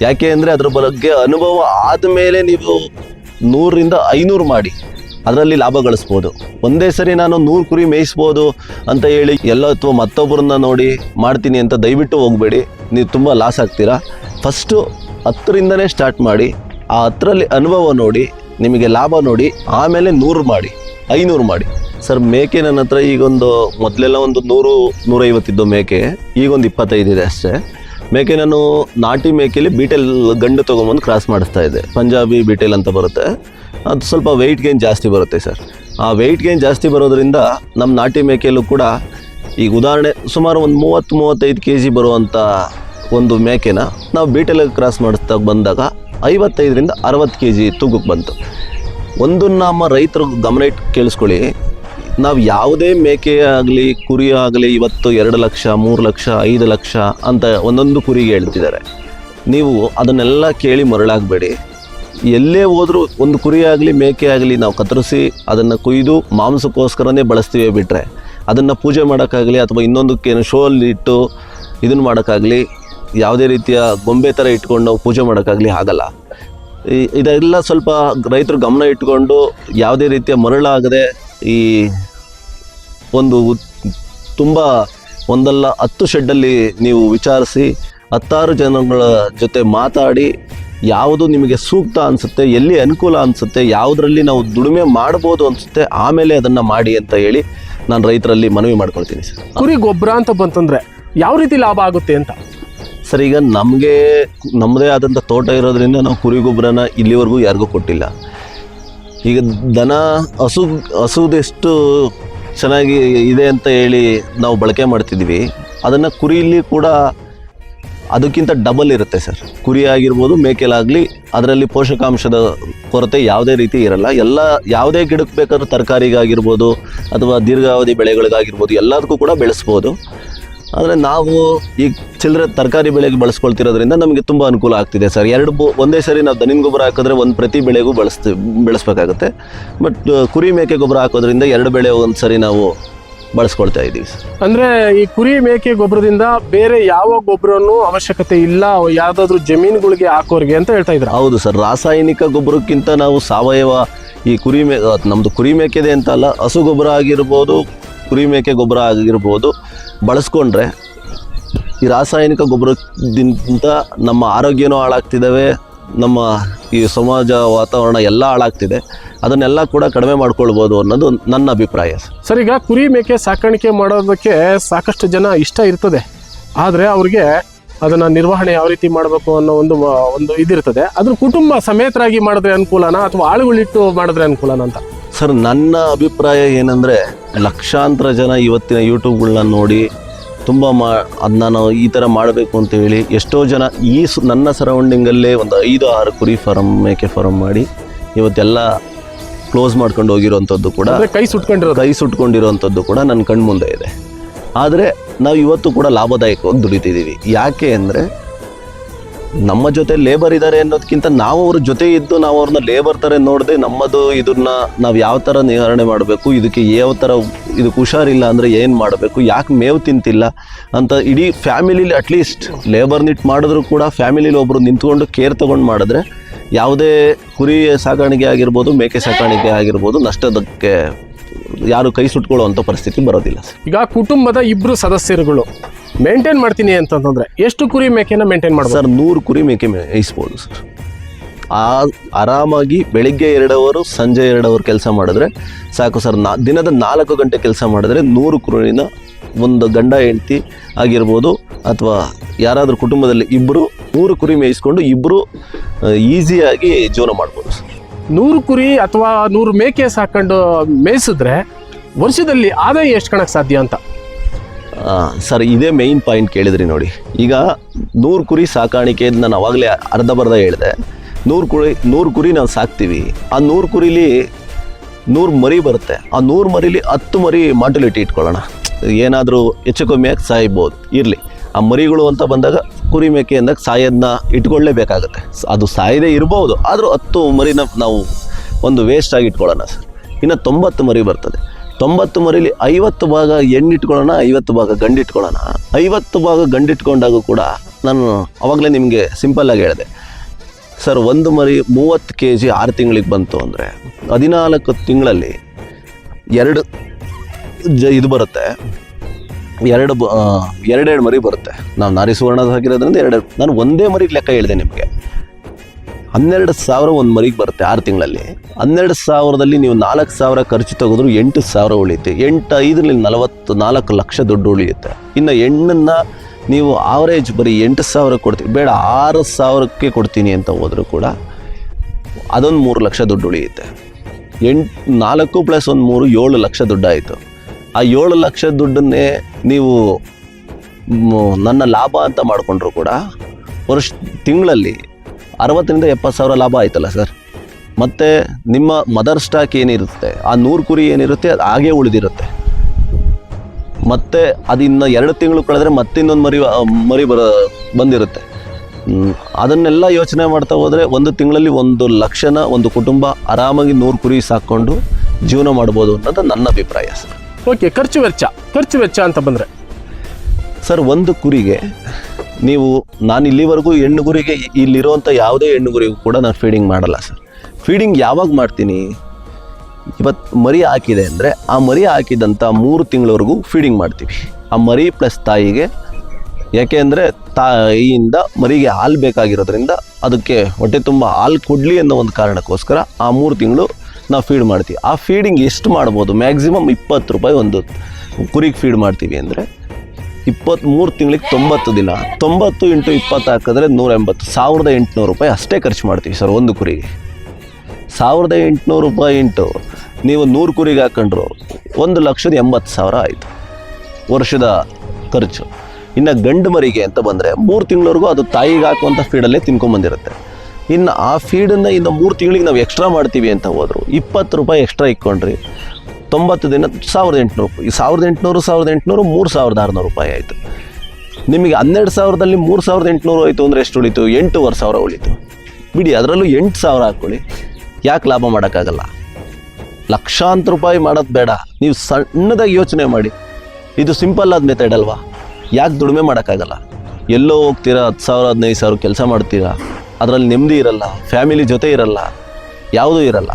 ಯಾಕೆ ಅಂದರೆ ಅದ್ರ ಬಗ್ಗೆ ಅನುಭವ ಆದಮೇಲೆ ನೀವು ನೂರರಿಂದ ಐನೂರು ಮಾಡಿ. ಅದರಲ್ಲಿ ಲಾಭ ಗಳಿಸ್ಬೋದು. ಒಂದೇ ಸರಿ ನಾನು ನೂರು ಕುರಿ ಮೇಯಿಸ್ಬೋದು ಅಂತ ಹೇಳಿ ಎಲ್ಲ ಅಥವಾ ಮತ್ತೊಬ್ಬರನ್ನ ನೋಡಿ ಮಾಡ್ತೀನಿ ಅಂತ ದಯವಿಟ್ಟು ಹೋಗಬೇಡಿ. ನೀವು ತುಂಬ ಲಾಸ್ ಆಗ್ತೀರಾ. ಫಸ್ಟು ಹತ್ತರಿಂದನೇ ಸ್ಟಾರ್ಟ್ ಮಾಡಿ, ಆ ಹತ್ತರಲ್ಲಿ ಅನುಭವ ನೋಡಿ, ನಿಮಗೆ ಲಾಭ ನೋಡಿ, ಆಮೇಲೆ ನೂರು ಮಾಡಿ, ಐನೂರು ಮಾಡಿ. ಸರ್, ಮೇಕೆ ನನ್ನ ಹತ್ರ ಈಗೊಂದು ಮೊದಲೆಲ್ಲ ಒಂದು ನೂರು ನೂರೈವತ್ತಿದ್ದು ಮೇಕೆ, ಈಗೊಂದು ಇಪ್ಪತ್ತೈದು ಇದೆ ಅಷ್ಟೇ. ಮೇಕೆ ನಾನು ನಾಟಿ ಮೇಕೆಲಿ ಬೀಟೆಲ್ ಗಂಡು ತೊಗೊಂಬಂದು ಕ್ರಾಸ್ ಮಾಡಿಸ್ತಾ ಇದ್ದೆ. ಪಂಜಾಬಿ ಬೀಟೆಲ್ ಅಂತ ಬರುತ್ತೆ. ಅದು ಸ್ವಲ್ಪ ವೆಯ್ಟ್ ಗೇನ್ ಜಾಸ್ತಿ ಬರುತ್ತೆ ಸರ್. ಆ ವೆಯ್ಟ್ ಗೇನ್ ಜಾಸ್ತಿ ಬರೋದ್ರಿಂದ ನಮ್ಮ ನಾಟಿ ಮೇಕೆಯಲ್ಲೂ ಕೂಡ ಈಗ ಉದಾಹರಣೆ ಸುಮಾರು ಒಂದು ಮೂವತ್ತು, ಮೂವತ್ತೈದು ಕೆ ಜಿ ಬರುವಂಥ ಒಂದು ಮೇಕೆನ ನಾವು ಬೀಟೆಲ್ ಕ್ರಾಸ್ ಮಾಡಿಸ್ತಾ ಬಂದಾಗ ಐವತ್ತೈದರಿಂದ ಅರವತ್ತು ಕೆ ಜಿ ತೂಕಕ್ಕೆ ಬಂತು. ಒಂದು ನಮ್ಮ ರೈತರು ಗಮನ ಇಟ್ಟು ಕೇಳಿಸ್ಕೊಳ್ಳಿ. ನಾವು ಯಾವುದೇ ಮೇಕೆ ಆಗಲಿ, ಕುರಿ ಆಗಲಿ ಇವತ್ತು ಎರಡು ಲಕ್ಷ, ಮೂರು ಲಕ್ಷ, ಐದು ಲಕ್ಷ ಅಂತ ಒಂದೊಂದು ಕುರಿಗೆ ಹೇಳ್ತಿದ್ದಾರೆ. ನೀವು ಅದನ್ನೆಲ್ಲ ಕೇಳಿ ಮರಳಾಗಬೇಡಿ. ಎಲ್ಲೇ ಹೋದರೂ ಒಂದು ಕುರಿ ಆಗಲಿ, ಮೇಕೆ ಆಗಲಿ ನಾವು ಕತ್ತರಿಸಿ ಅದನ್ನು ಕೊಯ್ದು ಮಾಂಸಕ್ಕೋಸ್ಕರನೇ ಬಳಸ್ತೀವಿ ಬಿಟ್ಟರೆ ಅದನ್ನು ಪೂಜೆ ಮಾಡೋಕ್ಕಾಗಲಿ ಅಥವಾ ಇನ್ನೊಂದಕ್ಕೇನು ಶೋ ಅಲ್ಲಿ ಇಟ್ಟು ಇದನ್ನು ಮಾಡೋಕ್ಕಾಗಲಿ, ಯಾವುದೇ ರೀತಿಯ ಗೊಂಬೆ ಥರ ಇಟ್ಕೊಂಡು ನಾವು ಪೂಜೆ ಮಾಡೋಕ್ಕಾಗಲಿ ಆಗಲ್ಲ. ಇದೆಲ್ಲ ಸ್ವಲ್ಪ ರೈತರು ಗಮನ ಇಟ್ಕೊಂಡು ಯಾವುದೇ ರೀತಿಯ ಮರಳಾಗದೆ ಈ ಒಂದು ತುಂಬ ಒಂದಲ್ಲ ಹತ್ತು ಶೆಡ್ಡಲ್ಲಿ ನೀವು ವಿಚಾರಿಸಿ ಹತ್ತಾರು ಜನಗಳ ಜೊತೆ ಮಾತಾಡಿ ಯಾವುದು ನಿಮಗೆ ಸೂಕ್ತ ಅನಿಸುತ್ತೆ ಎಲ್ಲಿ ಅನುಕೂಲ ಅನಿಸುತ್ತೆ ಯಾವುದರಲ್ಲಿ ನಾವು ದುಡಿಮೆ ಮಾಡ್ಬೋದು ಅನಿಸುತ್ತೆ ಆಮೇಲೆ ಅದನ್ನು ಮಾಡಿ ಅಂತ ಹೇಳಿ ನಾನು ರೈತರಲ್ಲಿ ಮನವಿ ಮಾಡ್ಕೊಳ್ತೀನಿ ಸರ್. ಕುರಿ ಗೊಬ್ಬರ ಅಂತ ಬಂತಂದರೆ ಯಾವ ರೀತಿ ಲಾಭ ಆಗುತ್ತೆ ಅಂತ? ಸರ್ ಈಗ ನಮಗೆ ನಮ್ಮದೇ ಆದಂಥ ತೋಟ ಇರೋದ್ರಿಂದ ನಾವು ಕುರಿ ಗೊಬ್ಬರನ ಇಲ್ಲಿವರೆಗೂ ಯಾರಿಗೂ ಕೊಟ್ಟಿಲ್ಲ. ಈಗ ದನ ಹಸು, ಹಸುದೆಷ್ಟು ಚೆನ್ನಾಗಿ ಇದೆ ಅಂತ ಹೇಳಿ ನಾವು ಬಳಕೆ ಮಾಡ್ತಿದ್ವಿ ಅದನ್ನು ಕುರಿಲಿ ಕೂಡ ಅದಕ್ಕಿಂತ ಡಬಲ್ ಇರುತ್ತೆ ಸರ್. ಕುರಿ ಆಗಿರ್ಬೋದು, ಮೇಕೆಲಾಗಲಿ, ಅದರಲ್ಲಿ ಪೋಷಕಾಂಶದ ಕೊರತೆ ಯಾವುದೇ ರೀತಿ ಇರಲ್ಲ. ಎಲ್ಲ ಯಾವುದೇ ಗಿಡಕ್ಕೆ ಬೇಕಾದ್ರೂ ತರಕಾರಿಗಾಗಿರ್ಬೋದು, ಅಥವಾ ದೀರ್ಘಾವಧಿ ಬೆಳೆಗಳಿಗಾಗಿರ್ಬೋದು, ಎಲ್ಲದಕ್ಕೂ ಕೂಡ ಬೆಳೆಸ್ಬೋದು. ಆದರೆ ನಾವು ಈ ಚಿಲ್ಲರೆ ತರಕಾರಿ ಬೆಳೆಗೆ ಬಳಸ್ಕೊಳ್ತಿರೋದ್ರಿಂದ ನಮಗೆ ತುಂಬ ಅನುಕೂಲ ಆಗ್ತಿದೆ ಸರ್. ಎರಡು ಬೊ ಒಂದೇ ಸರಿ ನಾವು ದನಿನ ಗೊಬ್ಬರ ಹಾಕಿದ್ರೆ ಒಂದು ಪ್ರತಿ ಬೆಳೆಗೂ ಬಳಸ್ತೀವಿ ಬೆಳೆಸ್ಬೇಕಾಗುತ್ತೆ. ಬಟ್ ಕುರಿ ಮೇಕೆ ಗೊಬ್ಬರ ಹಾಕೋದ್ರಿಂದ ಎರಡು ಬೆಳೆ ಒಂದು ಸರಿ ನಾವು ಬಳಸ್ಕೊಳ್ತಾ ಇದ್ದೀವಿ ಸರ್. ಅಂದ್ರೆ ಈ ಕುರಿ ಮೇಕೆ ಗೊಬ್ಬರದಿಂದ ಬೇರೆ ಯಾವ ಗೊಬ್ಬರನೂ ಅವಶ್ಯಕತೆ ಇಲ್ಲ ಯಾವುದಾದ್ರೂ ಜಮೀನುಗಳಿಗೆ ಹಾಕೋರಿಗೆ ಅಂತ ಹೇಳ್ತಾ ಇದ್ರು ಹೌದು ಸರ್. ರಾಸಾಯನಿಕ ಗೊಬ್ಬರಕ್ಕಿಂತ ನಾವು ಸಾವಯವ ಈ ಕುರಿ ಮೇ ನಮ್ಮದು ಕುರಿ ಮೇಕೆದೆ ಅಂತ ಅಲ್ಲ ಹಸು ಗೊಬ್ಬರ ಆಗಿರ್ಬೋದು ಕುರಿ ಮೇಕೆ ಗೊಬ್ಬರ ಆಗಿರ್ಬೋದು ಬಳಸ್ಕೊಂಡ್ರೆ ಈ ರಾಸಾಯನಿಕ ಗೊಬ್ಬರದಿಂದ ನಮ್ಮ ಆರೋಗ್ಯನೂ ಹಾಳಾಗ್ತಿದ್ದಾವೆ, ನಮ್ಮ ಈ ಸಮಾಜ ವಾತಾವರಣ ಎಲ್ಲ ಹಾಳಾಗ್ತಿದೆ. ಅದನ್ನೆಲ್ಲ ಕೂಡ ಕಡಿಮೆ ಮಾಡ್ಕೊಳ್ಬೋದು ಅನ್ನೋದು ನನ್ನ ಅಭಿಪ್ರಾಯ ಸರ್. ಈಗ ಕುರಿ ಮೇಕೆ ಸಾಕಾಣಿಕೆ ಮಾಡೋದಕ್ಕೆ ಸಾಕಷ್ಟು ಜನ ಇಷ್ಟ ಇರ್ತದೆ. ಆದರೆ ಅವ್ರಿಗೆ ಅದನ್ನು ನಿರ್ವಹಣೆ ಯಾವ ರೀತಿ ಮಾಡಬೇಕು ಅನ್ನೋ ಒಂದು ಒಂದು ಇದಿರ್ತದೆ. ಅದ್ರ ಕುಟುಂಬ ಸಮೇತರಾಗಿ ಮಾಡಿದ್ರೆ ಅನುಕೂಲನಾ ಅಥವಾ ಆಳುಗಳಿಟ್ಟು ಮಾಡಿದ್ರೆ ಅನುಕೂಲನಾ ಅಂತ? ಸರ್ ನನ್ನ ಅಭಿಪ್ರಾಯ ಏನಂದರೆ ಲಕ್ಷಾಂತರ ಜನ ಇವತ್ತಿನ ಯೂಟ್ಯೂಬ್ಗಳನ್ನ ನೋಡಿ ತುಂಬ ಮಾ ಅದು ನಾನು ಈ ಥರ ಮಾಡಬೇಕು ಅಂತ ಹೇಳಿ ಎಷ್ಟೋ ಜನ ಈ ಸು ನನ್ನ ಸರೌಂಡಿಂಗಲ್ಲೇ ಒಂದು ಐದು ಆರು ಕುರಿ ಫಾರಮ್ ಮೇಕೆ ಫಾರಮ್ ಮಾಡಿ ಇವತ್ತೆಲ್ಲ ಕ್ಲೋಸ್ ಮಾಡ್ಕೊಂಡು ಹೋಗಿರೋವಂಥದ್ದು ಕೂಡ ಕೈ ಸುಟ್ಕೊಂಡಿರೋದು. ಕೈ ಸುಟ್ಕೊಂಡಿರೋವಂಥದ್ದು ಕೂಡ ನನ್ನ ಕಣ್ಮುಂದೆ ಇದೆ. ಆದರೆ ನಾವು ಇವತ್ತು ಕೂಡ ಲಾಭದಾಯಕವಾಗಿ ದುಡಿತಿದ್ದೀವಿ ಯಾಕೆ ಅಂದರೆ ನಮ್ಮ ಜೊತೆ ಲೇಬರ್ ಇದ್ದಾರೆ ಅನ್ನೋದಕ್ಕಿಂತ ನಾವು ಅವ್ರ ಜೊತೆ ಇದ್ದು ನಾವು ಅವ್ರನ್ನ ಲೇಬರ್ ಥರ ನೋಡದೆ ನಮ್ಮದು ಇದನ್ನ ನಾವು ಯಾವ ಥರ ನಿವಾರಣೆ ಮಾಡಬೇಕು, ಇದಕ್ಕೆ ಯಾವ ಥರ ಇದಕ್ಕೆ ಹುಷಾರಿಲ್ಲ ಅಂದರೆ ಏನು ಮಾಡಬೇಕು, ಯಾಕೆ ಮೇವು ತಿಂತಿಲ್ಲ ಅಂತ ಇಡೀ ಫ್ಯಾಮಿಲಿಲಿ ಅಟ್ಲೀಸ್ಟ್ ಲೇಬರ್ ನಿಟ್ ಮಾಡಿದ್ರು ಕೂಡ ಫ್ಯಾಮಿಲಿಲಿ ಒಬ್ಬರು ನಿಂತ್ಕೊಂಡು ಕೇರ್ ತಗೊಂಡು ಮಾಡಿದ್ರೆ ಯಾವುದೇ ಕುರಿ ಸಾಕಾಣಿಕೆ ಆಗಿರ್ಬೋದು, ಮೇಕೆ ಸಾಕಾಣಿಕೆ ಆಗಿರ್ಬೋದು, ನಷ್ಟದಕ್ಕೆ ಯಾರು ಕೈ ಸುಟ್ಕೊಳ್ಳುವಂಥ ಪರಿಸ್ಥಿತಿ ಬರೋದಿಲ್ಲ ಈಗ ಕುಟುಂಬದ ಇಬ್ರು ಸದಸ್ಯರುಗಳು ಮೇಂಟೈನ್ ಮಾಡ್ತೀನಿ ಅಂತಂದ್ರೆ ಎಷ್ಟು ಕುರಿ ಮೇಕೆನ ಮೇಂಟೈನ್ ಮಾಡ್ಬೋದು? ಸರ್ ನೂರು ಕುರಿ ಮೇಕೆ ಮೇಯಿಸ್ಬೋದು ಸರ್. ಆ ಆರಾಮಾಗಿ ಬೆಳಿಗ್ಗೆ ಎರಡು ಅವರು ಸಂಜೆ ಎರಡು ಅವರ್ ಕೆಲಸ ಮಾಡಿದ್ರೆ ಸಾಕು ಸರ್. ನಾ ದಿನದ ನಾಲ್ಕು ಗಂಟೆ ಕೆಲಸ ಮಾಡಿದ್ರೆ ನೂರು ಕುರಿನ ಒಂದು ಗಂಡ ಹೆಂಡತಿ ಆಗಿರ್ಬೋದು ಅಥವಾ ಯಾರಾದರೂ ಕುಟುಂಬದಲ್ಲಿ ಇಬ್ಬರು ನೂರು ಕುರಿ ಮೇಯಿಸ್ಕೊಂಡು ಇಬ್ಬರು ಈಸಿಯಾಗಿ ಜೀವನ ಮಾಡ್ಬೋದು ಸರ್. ನೂರು ಕುರಿ ಅಥವಾ ನೂರು ಮೇಕೆ ಸಾಕೊಂಡು ಮೇಯಿಸಿದ್ರೆ ವರ್ಷದಲ್ಲಿ ಆದಾಯ ಎಷ್ಟು ಕಣಕ್ಕೆ ಸಾಧ್ಯ ಅಂತ? ಸರ್, ಇದೇ ಮೇಯ್ನ್ ಪಾಯಿಂಟ್ ಕೇಳಿದ್ರಿ ನೋಡಿ. ಈಗ ನೂರು ಕುರಿ ಸಾಕಾಣಿಕೆ ನಾನು ಅವಾಗಲೇ ಅರ್ಧ ಬರ್ಧ ಹೇಳಿದೆ. ನೂರು ಕುರಿ ನೂರು ಕುರಿ ನಾವು ಸಾಕ್ತೀವಿ. ಆ ನೂರು ಕುರಿಲಿ ನೂರು ಮರಿ ಬರುತ್ತೆ. ಆ ನೂರು ಮರಿಲಿ ಹತ್ತು ಮರಿ ಮಾಟುಲಿಟಿ ಇಟ್ಕೊಳ್ಳೋಣ. ಏನಾದರೂ ಹೆಚ್ಚು ಆಗಿ ಸಾಯ್ಬೋದು. ಇರಲಿ. ಆ ಮರಿಗಳು ಅಂತ ಬಂದಾಗ ಕುರಿ ಮೇಕೆ ಅಂದಾಗ ಸಾಯೋದನ್ನ ಇಟ್ಕೊಳ್ಳೇಬೇಕಾಗತ್ತೆ. ಅದು ಸಾಯದೇ ಇರ್ಬೋದು. ಆದರೂ ಹತ್ತು ಮರಿನ ನಾವು ಒಂದು ವೇಸ್ಟಾಗಿ ಇಟ್ಕೊಳ್ಳೋಣ, ಸರ್. ಇನ್ನು ತೊಂಬತ್ತು ಮರಿ ಬರ್ತದೆ. ತೊಂಬತ್ತು ಮರಿಲಿ ಐವತ್ತು ಭಾಗ ಹೆಣ್ಣಿಟ್ಕೊಳ್ಳೋಣ ಐವತ್ತು ಭಾಗ ಗಂಡಿಟ್ಕೊಳ್ಳೋಣ. ಐವತ್ತು ಭಾಗ ಗಂಡಿಟ್ಕೊಂಡಾಗ ಕೂಡ ನಾನು ಅವಾಗಲೇ ನಿಮಗೆ ಸಿಂಪಲ್ಲಾಗಿ ಹೇಳಿದೆ. ಸರ್, ಒಂದು ಮರಿ ಮೂವತ್ತು ಕೆ ಜಿ ಆರು ತಿಂಗಳಿಗೆ ಬಂತು ಅಂದರೆ ಹದಿನಾಲ್ಕು ತಿಂಗಳಲ್ಲಿ ಎರಡು ಜ ಇದು ಬರುತ್ತೆ. ಎರಡು ಎರಡೆರಡು ಮರಿ ಬರುತ್ತೆ. ನಾವು ನಾರಿ ಸುವರ್ಣದ ಹಾಕಿರೋದ್ರಿಂದ ಎರಡೆರಡು ನಾನು ಒಂದೇ ಮರಿ ಲೆಕ್ಕ ಹೇಳಿದೆ ನಿಮಗೆ. ಹನ್ನೆರಡು ಸಾವಿರ ಒಂದು ಮರಿಗೆ ಬರುತ್ತೆ ಆರು ತಿಂಗಳಲ್ಲಿ. ಹನ್ನೆರಡು ಸಾವಿರದಲ್ಲಿ ನೀವು ನಾಲ್ಕು ಸಾವಿರ ಖರ್ಚು ತೆಗೆದ್ರು ಎಂಟು ಸಾವಿರ ಉಳಿಯುತ್ತೆ. ಎಂಟು ಐದರಲ್ಲಿ ನಲವತ್ತು, ನಾಲ್ಕು ಲಕ್ಷ ದುಡ್ಡು ಉಳಿಯುತ್ತೆ. ಇನ್ನು ಹೆಣ್ಣನ್ನು ನೀವು ಆವರೇಜ್ ಬರೀ ಎಂಟು ಸಾವಿರ ಕೊಡ್ತೀವಿ ಬೇಡ, ಆರು ಸಾವಿರಕ್ಕೆ ಕೊಡ್ತೀನಿ ಅಂತ ಹೋದರೂ ಕೂಡ ಅದೊಂದು ಮೂರು ಲಕ್ಷ ದುಡ್ಡು ಉಳಿಯುತ್ತೆ. ಎಂಟು, ನಾಲ್ಕು ಪ್ಲಸ್ ಒಂದು ಮೂರು, ಏಳು ಲಕ್ಷ ದುಡ್ಡಾಯಿತು ಆ ಏಳು ಲಕ್ಷ ದುಡ್ಡನ್ನೇ ನೀವು ನನ್ನ ಲಾಭ ಅಂತ ಮಾಡಿಕೊಂಡ್ರು ಕೂಡ ವರ್ಷ, ತಿಂಗಳಲ್ಲಿ ಅರವತ್ತರಿಂದ ಎಪ್ಪತ್ತು ಸಾವಿರ ಲಾಭ ಆಯ್ತಲ್ಲ ಸರ್. ಮತ್ತು ನಿಮ್ಮ ಮದರ್ ಸ್ಟಾಕ್ ಏನಿರುತ್ತೆ ಆ ನೂರು ಕುರಿ ಏನಿರುತ್ತೆ ಅದು ಹಾಗೇ ಉಳಿದಿರುತ್ತೆ. ಮತ್ತೆ ಅದು ಇನ್ನು ಎರಡು ತಿಂಗಳು ಕಳೆದ್ರೆ ಮತ್ತಿನ್ನೊಂದು ಮರಿ ಮರಿ ಬರ ಬಂದಿರುತ್ತೆ. ಅದನ್ನೆಲ್ಲ ಯೋಚನೆ ಮಾಡ್ತಾ ಹೋದರೆ ಒಂದು ತಿಂಗಳಲ್ಲಿ ಒಂದು ಲಕ್ಷನ ಒಂದು ಕುಟುಂಬ ಆರಾಮಾಗಿ ನೂರು ಕುರಿ ಸಾಕ್ಕೊಂಡು ಜೀವನ ಮಾಡ್ಬೋದು ಅನ್ನೋದು ನನ್ನ ಅಭಿಪ್ರಾಯ ಸರ್. ಓಕೆ ಖರ್ಚು ವೆಚ್ಚ ಖರ್ಚು ವೆಚ್ಚ ಅಂತ ಬಂದರೆ? ಸರ್ ಒಂದು ಕುರಿಗೆ ನೀವು ನಾನು ಇಲ್ಲಿವರೆಗೂ ಹೆಣ್ಣು ಗುರಿಗೆ ಇಲ್ಲಿರುವಂಥ ಯಾವುದೇ ಹೆಣ್ಣು ಗುರಿಗೂ ಕೂಡ ನಾನು ಫೀಡಿಂಗ್ ಮಾಡಲ್ಲ ಸರ್ ಫೀಡಿಂಗ್ ಯಾವಾಗ ಮಾಡ್ತೀನಿ? ಇವತ್ತು ಮರಿ ಹಾಕಿದೆ ಅಂದರೆ ಆ ಮರಿ ಹಾಕಿದಂಥ ಮೂರು ತಿಂಗಳವರೆಗೂ ಫೀಡಿಂಗ್ ಮಾಡ್ತೀವಿ. ಆ ಮರಿ ಪ್ಲಸ್ ತಾಯಿಗೆ, ಯಾಕೆ ಅಂದರೆ ತಾಯಿಯಿಂದ ಮರಿಗೆ ಹಾಲು ಬೇಕಾಗಿರೋದ್ರಿಂದ ಅದಕ್ಕೆ ಹೊಟ್ಟೆ ತುಂಬ ಹಾಲು ಕೊಡಲಿ ಅನ್ನೋ ಒಂದು ಕಾರಣಕ್ಕೋಸ್ಕರ ಆ ಮೂರು ತಿಂಗಳು ನಾವು ಫೀಡ್ ಮಾಡ್ತೀವಿ. ಆ ಫೀಡಿಂಗ್ ಎಷ್ಟು ಮಾಡ್ಬೋದು? ಮ್ಯಾಕ್ಸಿಮಮ್ ಇಪ್ಪತ್ತು ರೂಪಾಯಿ ಒಂದು ಕುರಿಗೆ ಫೀಡ್ ಮಾಡ್ತೀವಿ ಅಂದರೆ ಇಪ್ಪತ್ತ್ಮೂರು ತಿಂಗಳಿಗೆ ತೊಂಬತ್ತು ದಿನ. ತೊಂಬತ್ತು ಇಂಟು ಇಪ್ಪತ್ತು ಹಾಕಿದ್ರೆ ನೂರ ಎಂಬತ್ತು ಸಾವಿರದ ಎಂಟುನೂರು ರೂಪಾಯಿ ಅಷ್ಟೇ ಖರ್ಚು ಮಾಡ್ತೀವಿ ಸರ್ ಒಂದು ಕುರಿಗೆ. ಸಾವಿರದ ಎಂಟುನೂರು ರೂಪಾಯಿ ಇಂಟು ನೀವು ನೂರು ಕುರಿಗೆ ಹಾಕೊಂಡ್ರು ಒಂದು ಲಕ್ಷದ ಎಂಬತ್ತು ಸಾವಿರ ಆಯಿತು. ವರ್ಷದ ಖರ್ಚು. ಇನ್ನು ಗಂಡು ಮರಿಗೆ ಅಂತ ಬಂದರೆ ಮೂರು ತಿಂಗಳವರೆಗೂ ಅದು ತಾಯಿಗೆ ಹಾಕುವಂಥ ಫೀಡಲ್ಲೇ ತಿನ್ಕೊಂಬಂದಿರುತ್ತೆ. ಇನ್ನು ಆ ಫೀಡನ್ನು ಇನ್ನು ಮೂರು ತಿಂಗಳಿಗೆ ನಾವು ಎಕ್ಸ್ಟ್ರಾ ಮಾಡ್ತೀವಿ ಅಂತ ಹೋದರು. ಇಪ್ಪತ್ತು ರೂಪಾಯಿ ಎಕ್ಸ್ಟ್ರಾ ಇಕ್ಕೊಂಡ್ರಿ ತೊಂಬತ್ತು ದಿನ ಸಾವಿರದ ಎಂಟುನೂರು ರೂಪಾಯಿ. ಈ ಸಾವಿರದ ಎಂಟುನೂರು ಸಾವಿರದ ಎಂಟುನೂರು, ಮೂರು ಸಾವಿರದ ಆರುನೂರು ರೂಪಾಯಿ ಆಯಿತು. ನಿಮಗೆ ಹನ್ನೆರಡು ಸಾವಿರದಲ್ಲಿ ಮೂರು ಸಾವಿರದ ಎಂಟುನೂರು ಆಯಿತು ಅಂದರೆ ಎಷ್ಟು ಉಳಿತು? ಎಂಟೂವರೆ ಸಾವಿರ ಉಳಿತು. ಬಿಡಿ, ಅದರಲ್ಲೂ ಎಂಟು ಸಾವಿರ ಹಾಕ್ಕೊಳ್ಳಿ. ಯಾಕೆ ಲಾಭ ಮಾಡೋಕ್ಕಾಗಲ್ಲ? ಲಕ್ಷಾಂತರ ರೂಪಾಯಿ ಮಾಡೋದು ಬೇಡ. ನೀವು ಸಣ್ಣದಾಗಿ ಯೋಚನೆ ಮಾಡಿ. ಇದು ಸಿಂಪಲ್ ಆದ ಮೆಥಡ್ ಅಲ್ವಾ? ಯಾಕೆ ದುಡಿಮೆ ಮಾಡೋಕ್ಕಾಗಲ್ಲ? ಎಲ್ಲೋ ಹೋಗ್ತೀರಾ, ಹತ್ತು ಸಾವಿರ, ಹದಿನೈದು ಸಾವಿರ ಕೆಲಸ ಮಾಡ್ತೀರಾ? ಅದರಲ್ಲಿ ನೆಮ್ಮದಿ ಇರಲ್ಲ ಫ್ಯಾಮಿಲಿ ಜೊತೆ ಇರಲ್ಲ, ಯಾವುದೂ ಇರಲ್ಲ.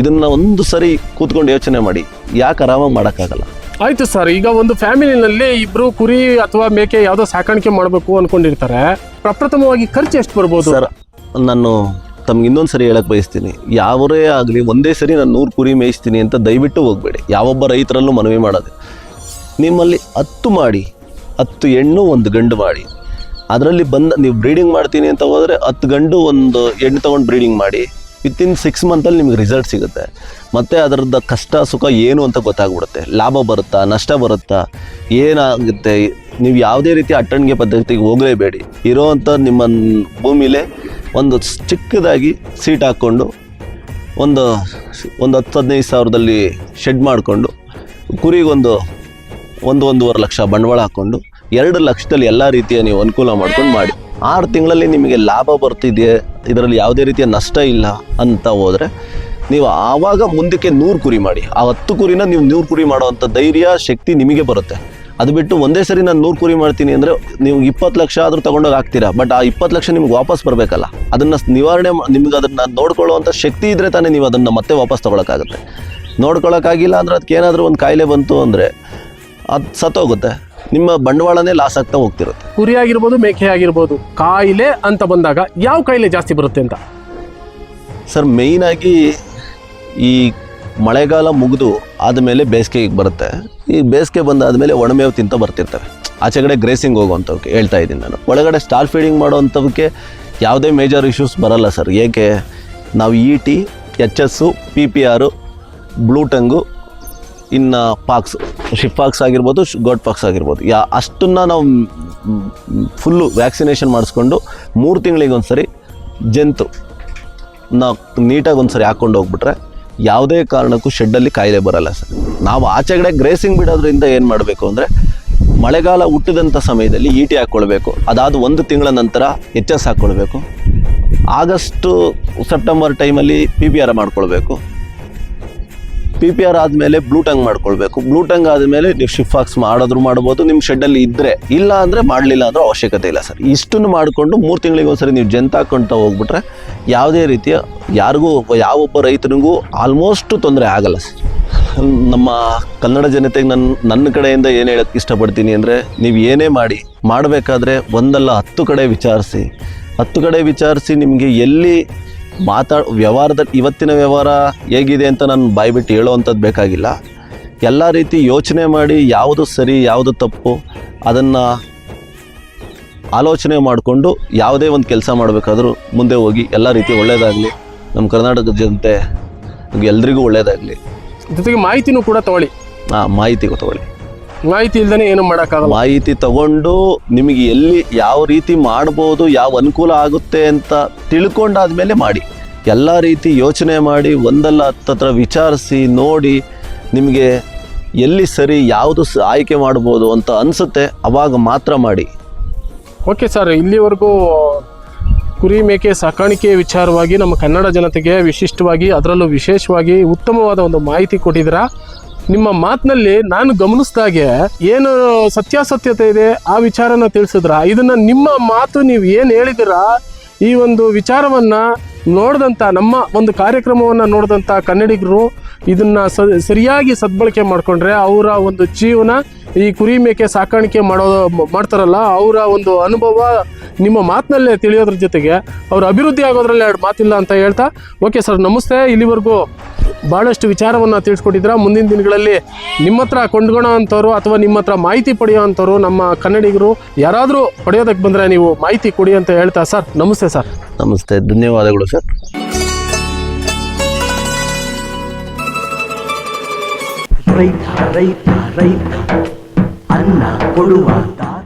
ಇದನ್ನು ಒಂದು ಸರಿ ಕೂತ್ಕೊಂಡು ಯೋಚನೆ ಮಾಡಿ ಯಾಕೆ ಆರಾಮಾಗಿ ಮಾಡೋಕ್ಕಾಗಲ್ಲ? ಆಯ್ತು ಸರ್ ಈಗ ಒಂದು ಫ್ಯಾಮಿಲಿನಲ್ಲಿ ಇಬ್ರು ಕುರಿ ಅಥವಾ ಮೇಕೆ ಯಾವ್ದೋ ಸಾಕಾಣಿಕೆ ಮಾಡಬೇಕು ಅನ್ಕೊಂಡಿರ್ತಾರೆ. ಪ್ರಪ್ರಥಮವಾಗಿ ಖರ್ಚು ಎಷ್ಟು ಬರ್ಬೋದು? ಸರ್ ನಾನು ತಮ್ಗೆ ಇನ್ನೊಂದು ಸರಿ ಹೇಳಕ್ ಬಯಸ್ತೀನಿ. ಯಾವರೇ ಆಗಲಿ ಒಂದೇ ಸರಿ ನಾನು ನೂರು ಕುರಿ ಮೇಯಿಸ್ತೀನಿ ಅಂತ ದಯವಿಟ್ಟು ಹೋಗಬೇಡಿ. ಯಾವೊಬ್ಬ ರೈತರಲ್ಲೂ ಮನವಿ ಮಾಡೋದು. ನಿಮ್ಮಲ್ಲಿ ಹತ್ತು ಮಾಡಿ ಹತ್ತು ಹೆಣ್ಣು ಒಂದು ಗಂಡು ಮಾಡಿ. ಅದರಲ್ಲಿ ಬಂದ ನೀವು ಬ್ರೀಡಿಂಗ್ ಮಾಡ್ತೀನಿ ಅಂತ ಹೋದರೆ ಹತ್ತು ಗಂಡು ಒಂದು ಹೆಣ್ಣು ತೊಗೊಂಡು ಬ್ರೀಡಿಂಗ್ ಮಾಡಿ. ವಿತಿನ್ ಸಿಕ್ಸ್ ಮಂತಲ್ಲಿ ನಿಮ್ಗೆ ರಿಸಲ್ಟ್ ಸಿಗುತ್ತೆ. ಮತ್ತು ಅದರದ್ದು ಕಷ್ಟ, ಸುಖ ಏನು ಅಂತ ಗೊತ್ತಾಗ್ಬಿಡುತ್ತೆ. ಲಾಭ ಬರುತ್ತಾ, ನಷ್ಟ ಬರುತ್ತಾ, ಏನಾಗುತ್ತೆ? ನೀವು ಯಾವುದೇ ರೀತಿ ಅಟ್ಟಣಿಗೆ ಪದ್ಧತಿಗೆ ಹೋಗಲೇಬೇಡಿ. ಇರೋವಂಥ ನಿಮ್ಮ ಭೂಮಿಲೇ ಒಂದು ಚಿಕ್ಕದಾಗಿ ಸೀಟ್ ಹಾಕ್ಕೊಂಡು, ಒಂದು ಒಂದು ಹತ್ತು ಹದಿನೈದು ಸಾವಿರದಲ್ಲಿ ಶೆಡ್ ಮಾಡಿಕೊಂಡು, ಕುರಿಗೊಂದು ಒಂದು ಒಂದೂವರೆ ಲಕ್ಷ ಬಂಡವಾಳ ಹಾಕ್ಕೊಂಡು, ಎರಡು ಲಕ್ಷದಲ್ಲಿ ಎಲ್ಲ ರೀತಿಯ ನೀವು ಅನುಕೂಲ ಮಾಡ್ಕೊಂಡು ಮಾಡಿ. ಆರು ತಿಂಗಳಲ್ಲಿ ನಿಮಗೆ ಲಾಭ ಬರ್ತಿದೆ ಇದರಲ್ಲಿ ಯಾವುದೇ ರೀತಿಯ ನಷ್ಟ ಇಲ್ಲ ಅಂತ ಹೋದರೆ ನೀವು ಆವಾಗ ಮುಂದಕ್ಕೆ ನೂರು ಕುರಿ ಮಾಡಿ. ಆ ಹತ್ತು ಕುರಿನ ನೀವು ನೂರು ಕುರಿ ಮಾಡುವಂಥ ಧೈರ್ಯ, ಶಕ್ತಿ ನಿಮಗೆ ಬರುತ್ತೆ. ಅದು ಬಿಟ್ಟು ಒಂದೇ ಸರಿ ನಾನು ನೂರು ಕುರಿ ಮಾಡ್ತೀನಿ ಅಂದರೆ ನೀವು ಇಪ್ಪತ್ತು ಲಕ್ಷ ಆದರೂ ತೊಗೊಂಡೋಗಿ ಹಾಕ್ತೀರಾ ಬಟ್ ಆ ಇಪ್ಪತ್ತು ಲಕ್ಷ ನಿಮ್ಗೆ ವಾಪಸ್ ಬರಬೇಕಲ್ಲ. ಅದನ್ನು ನಿವಾರಣೆ ನಿಮ್ಗೆ ಅದನ್ನು ನೋಡ್ಕೊಳ್ಳುವಂಥ ಶಕ್ತಿ ಇದ್ದರೆ ತಾನೇ ನೀವು ಅದನ್ನು ಮತ್ತೆ ವಾಪಸ್ ತೊಗೊಳಕ್ಕಾಗುತ್ತೆ. ನೋಡ್ಕೊಳ್ಳೋಕ್ಕಾಗಿಲ್ಲ ಅಂದರೆ ಅದಕ್ಕೆ ಏನಾದರೂ ಒಂದು ಕಾಯಿಲೆ ಬಂತು ಅಂದರೆ ಅದು ಸತ್ತೋಗುತ್ತೆ. ನಿಮ್ಮ ಬಂಡವಾಳನೇ ಲಾಸ್ ಆಗ್ತಾ ಹೋಗ್ತಿರುತ್ತೆ ಕುರಿ ಆಗಿರ್ಬೋದು ಮೇಕೆ ಆಗಿರ್ಬೋದು ಕಾಯಿಲೆ ಅಂತ ಬಂದಾಗ ಯಾವ ಕಾಯಿಲೆ ಜಾಸ್ತಿ ಬರುತ್ತೆ ಅಂತ? ಸರ್ ಮೇಯ್ನಾಗಿ ಈ ಮಳೆಗಾಲ ಮುಗಿದು ಆದಮೇಲೆ ಬೇಸಿಗೆಗೆ ಬರುತ್ತೆ. ಈ ಬೇಸಿಗೆ ಬಂದಾದಮೇಲೆ ಒಣಮೇವು ತಿಂತ ಬರ್ತಿರ್ತವೆ. ಆಚೆ ಕಡೆ ಗ್ರೇಸಿಂಗ್ ಹೋಗುವಂಥವ್ಕೆ ಹೇಳ್ತಾ ಇದ್ದೀನಿ ನಾನು. ಒಳಗಡೆ ಸ್ಟಾಲ್ ಫೀಡಿಂಗ್ ಮಾಡೋವಂಥವಕ್ಕೆ ಯಾವುದೇ ಮೇಜರ್ ಇಶ್ಯೂಸ್ ಬರಲ್ಲ ಸರ್. ಏಕೆ? ನಾವು E T H S P P R blue tongue ಇನ್ನು ಪಾಕ್ಸ್ ಶಿಫಾಕ್ಸ್ ಆಗಿರ್ಬೋದು ಗೋಡ್ ಪಾಕ್ಸ್ ಆಗಿರ್ಬೋದು. ಯಾ, ಅಷ್ಟನ್ನು ನಾವು ಫುಲ್ಲು ವ್ಯಾಕ್ಸಿನೇಷನ್ ಮಾಡಿಸ್ಕೊಂಡು ಮೂರು ತಿಂಗಳಿಗೆ ಒಂದು ಸರಿ ಜಂತು ನಾವು ನೀಟಾಗಿ ಒಂದು ಸರಿ ಹಾಕ್ಕೊಂಡು ಹೋಗ್ಬಿಟ್ರೆ ಯಾವುದೇ ಕಾರಣಕ್ಕೂ ಶೆಡ್ಡಲ್ಲಿ ಕಾಯಿಲೆ ಬರಲ್ಲ ಸರ್. ನಾವು ಆಚೆಗಡೆ ಗ್ರೇಸಿಂಗ್ ಬಿಡೋದ್ರಿಂದ ಏನು ಮಾಡಬೇಕು ಅಂದರೆ ಮಳೆಗಾಲ ಹುಟ್ಟಿದಂಥ ಸಮಯದಲ್ಲಿ ಈಟಿ ಹಾಕ್ಕೊಳ್ಬೇಕು ಅದಾದ ಒಂದು ತಿಂಗಳ ನಂತರ ಎಚ್ ಎಸ್ ಹಾಕ್ಕೊಳ್ಬೇಕು ಆಗಸ್ಟು, ಸೆಪ್ಟೆಂಬರ್ ಟೈಮಲ್ಲಿ ಪಿ ಬಿ ಆರ್ ಮಾಡ್ಕೊಳ್ಬೇಕು. ಪಿ ಪಿ ಆರ್ ಆದಮೇಲೆ ಬ್ಲೂಟಂಗ್ ಮಾಡ್ಕೊಳ್ಬೇಕು. ಬ್ಲೂಟಂಗ್ ಆದಮೇಲೆ ನೀವು ಫಾಕ್ಸ್ ಮಾಡೋದ್ರು ಮಾಡ್ಬೋದು, ನಿಮ್ಮ ಶೆಡ್ಡಲ್ಲಿ ಇದ್ದರೆ ಇಲ್ಲ ಅಂದರೆ ಮಾಡಲಿಲ್ಲ ಅಂದ್ರೆ ಅವಶ್ಯಕತೆ ಇಲ್ಲ ಸರ್. ಇಷ್ಟನ್ನು ಮಾಡಿಕೊಂಡು ಮೂರು ತಿಂಗಳಿಗೆ ಒಂದ್ಸರಿ ನೀವು ಜಂತ ಹಾಕೊಂತ ಹೋಗ್ಬಿಟ್ರೆ ಯಾವುದೇ ರೀತಿಯ ಯಾರಿಗೂ ಯಾವೊಬ್ಬ ರೈತನಿಗೂ ಆಲ್ಮೋಸ್ಟ್ ತೊಂದರೆ ಆಗಲ್ಲ ಸರ್. ನಮ್ಮ ಕನ್ನಡ ಜನತೆಗೆ ನನ್ನ ನನ್ನ ಕಡೆಯಿಂದ ಏನು ಹೇಳೋಕ್ಕೆ ಇಷ್ಟಪಡ್ತೀನಿ ಅಂದರೆ ನೀವು ಏನೇ ಮಾಡಿ, ಮಾಡಬೇಕಾದ್ರೆ ಒಂದಲ್ಲ ಹತ್ತು ಕಡೆ ವಿಚಾರಿಸಿ. ಹತ್ತು ಕಡೆ ವಿಚಾರಿಸಿ ನಿಮಗೆ ಎಲ್ಲಿ ಮಾತಾಡ್ ವ್ಯವಹಾರದಲ್ಲಿ ಇವತ್ತಿನ ವ್ಯವಹಾರ ಹೇಗಿದೆ ಅಂತ ನಾನು ಬಾಯ್ಬಿಟ್ಟು ಹೇಳೋವಂಥದ್ದು ಬೇಕಾಗಿಲ್ಲ. ಎಲ್ಲ ರೀತಿ ಯೋಚನೆ ಮಾಡಿ ಯಾವುದು ಸರಿ ಯಾವುದು ತಪ್ಪು ಅದನ್ನು ಆಲೋಚನೆ ಮಾಡಿಕೊಂಡು ಯಾವುದೇ ಒಂದು ಕೆಲಸ ಮಾಡಬೇಕಾದ್ರೂ ಮುಂದೆ ಹೋಗಿ ಎಲ್ಲ ರೀತಿ ಒಳ್ಳೆಯದಾಗಲಿ ನಮ್ಮ ಕರ್ನಾಟಕದ ಜನತೆ ಎಲ್ರಿಗೂ ಒಳ್ಳೆಯದಾಗಲಿ ಜೊತೆಗೆ ಮಾಹಿತಿನೂ ಕೂಡ ತಗೊಳ್ಳಿ. ಹಾಂ ಮಾಹಿತಿಗೂ ಗೊತ್ತಗೊಳ್ಳಿ ಮಾಹಿತಿ ಇಲ್ದೇನೆ ಏನು ಮಾಡೋಕ್ಕಾಗಲ್ಲ. ಮಾಹಿತಿ ತಗೊಂಡು ನಿಮಗೆ ಎಲ್ಲಿ ಯಾವ ರೀತಿ ಮಾಡ್ಬೋದು ಯಾವ ಅನುಕೂಲ ಆಗುತ್ತೆ ಅಂತ ತಿಳ್ಕೊಂಡಾದ್ಮೇಲೆ ಮಾಡಿ. ಎಲ್ಲ ರೀತಿ ಯೋಚನೆ ಮಾಡಿ ಒಂದಲ್ಲ ಹತ್ತತ್ರ ವಿಚಾರಿಸಿ ನೋಡಿ ನಿಮಗೆ ಎಲ್ಲಿ ಸರಿ ಯಾವುದು ಸ ಆಯ್ಕೆ ಮಾಡ್ಬೋದು ಅಂತ ಅನಿಸುತ್ತೆ ಅವಾಗ ಮಾತ್ರ ಮಾಡಿ. ಓಕೆ ಸರ್ ಇಲ್ಲಿವರೆಗೂ ಕುರಿ ಮೇಕೆ ಸಾಕಾಣಿಕೆ ವಿಚಾರವಾಗಿ ನಮ್ಮ ಕನ್ನಡ ಜನತೆಗೆ ವಿಶಿಷ್ಟವಾಗಿ ಅದರಲ್ಲೂ ವಿಶೇಷವಾಗಿ ಉತ್ತಮವಾದ ಒಂದು ಮಾಹಿತಿ ಕೊಟ್ಟಿದ್ದೀರಾ? ನಿಮ್ಮ ಮಾತಿನಲ್ಲಿ ನಾನು ಗಮನಿಸಿದಾಗೆ ಏನು ಸತ್ಯಾಸತ್ಯತೆ ಇದೆ, ಆ ವಿಚಾರನ ತಿಳಿಸಿದ್ರ. ಇದನ್ನ ನಿಮ್ಮ ಮಾತು ನೀವು ಏನು ಹೇಳಿದಿರಾ, ಈ ಒಂದು ವಿಚಾರವನ್ನ ನೋಡಿದಂಥ ನಮ್ಮ ಒಂದು ಕಾರ್ಯಕ್ರಮವನ್ನು ನೋಡಿದಂಥ ಕನ್ನಡಿಗರು ಇದನ್ನ ಸರಿಯಾಗಿ ಸದ್ಬಳಕೆ ಮಾಡಿಕೊಂಡ್ರೆ ಅವರ ಒಂದು ಜೀವನ ಈ ಕುರಿ ಮೇಕೆ ಸಾಕಾಣಿಕೆ ಮಾಡೋ ಮಾಡ್ತಾರಲ್ಲ ಅವರ ಒಂದು ಅನುಭವ ನಿಮ್ಮ ಮಾತಿನಲ್ಲೇ ತಿಳಿಯೋದ್ರ ಜೊತೆಗೆ ಅವ್ರ ಅಭಿವೃದ್ಧಿ ಆಗೋದ್ರಲ್ಲಿ ಎರಡು ಮಾತಿಲ್ಲ ಅಂತ ಹೇಳ್ತಾ ಓಕೆ ಸರ್ ನಮಸ್ತೆ. ಇಲ್ಲಿವರೆಗೂ ಭಾಳಷ್ಟು ವಿಚಾರವನ್ನು ತಿಳಿಸ್ಕೊಟ್ಟಿದ್ರ ಮುಂದಿನ ದಿನಗಳಲ್ಲಿ ನಿಮ್ಮ ಹತ್ರ ಕೊಂಡ್ಕೊಳೋ ಅಂಥವ್ರು ಅಥವಾ ನಿಮ್ಮ ಹತ್ರ ಮಾಹಿತಿ ಪಡೆಯೋ ಅಂಥವ್ರು ನಮ್ಮ ಕನ್ನಡಿಗರು ಯಾರಾದರೂ ಪಡೆಯೋದಕ್ಕೆ ಬಂದರೆ ನೀವು ಮಾಹಿತಿ ಕೊಡಿ ಅಂತ ಹೇಳ್ತಾ ಸರ್. ನಮಸ್ತೆ ಸರ್. ನಮಸ್ತೆ ಧನ್ಯವಾದಗಳು ಸರ್. ರೈತ ರೈತ ರೈತ. ಅನ್ನ ಕೊಡುವ ದಾತ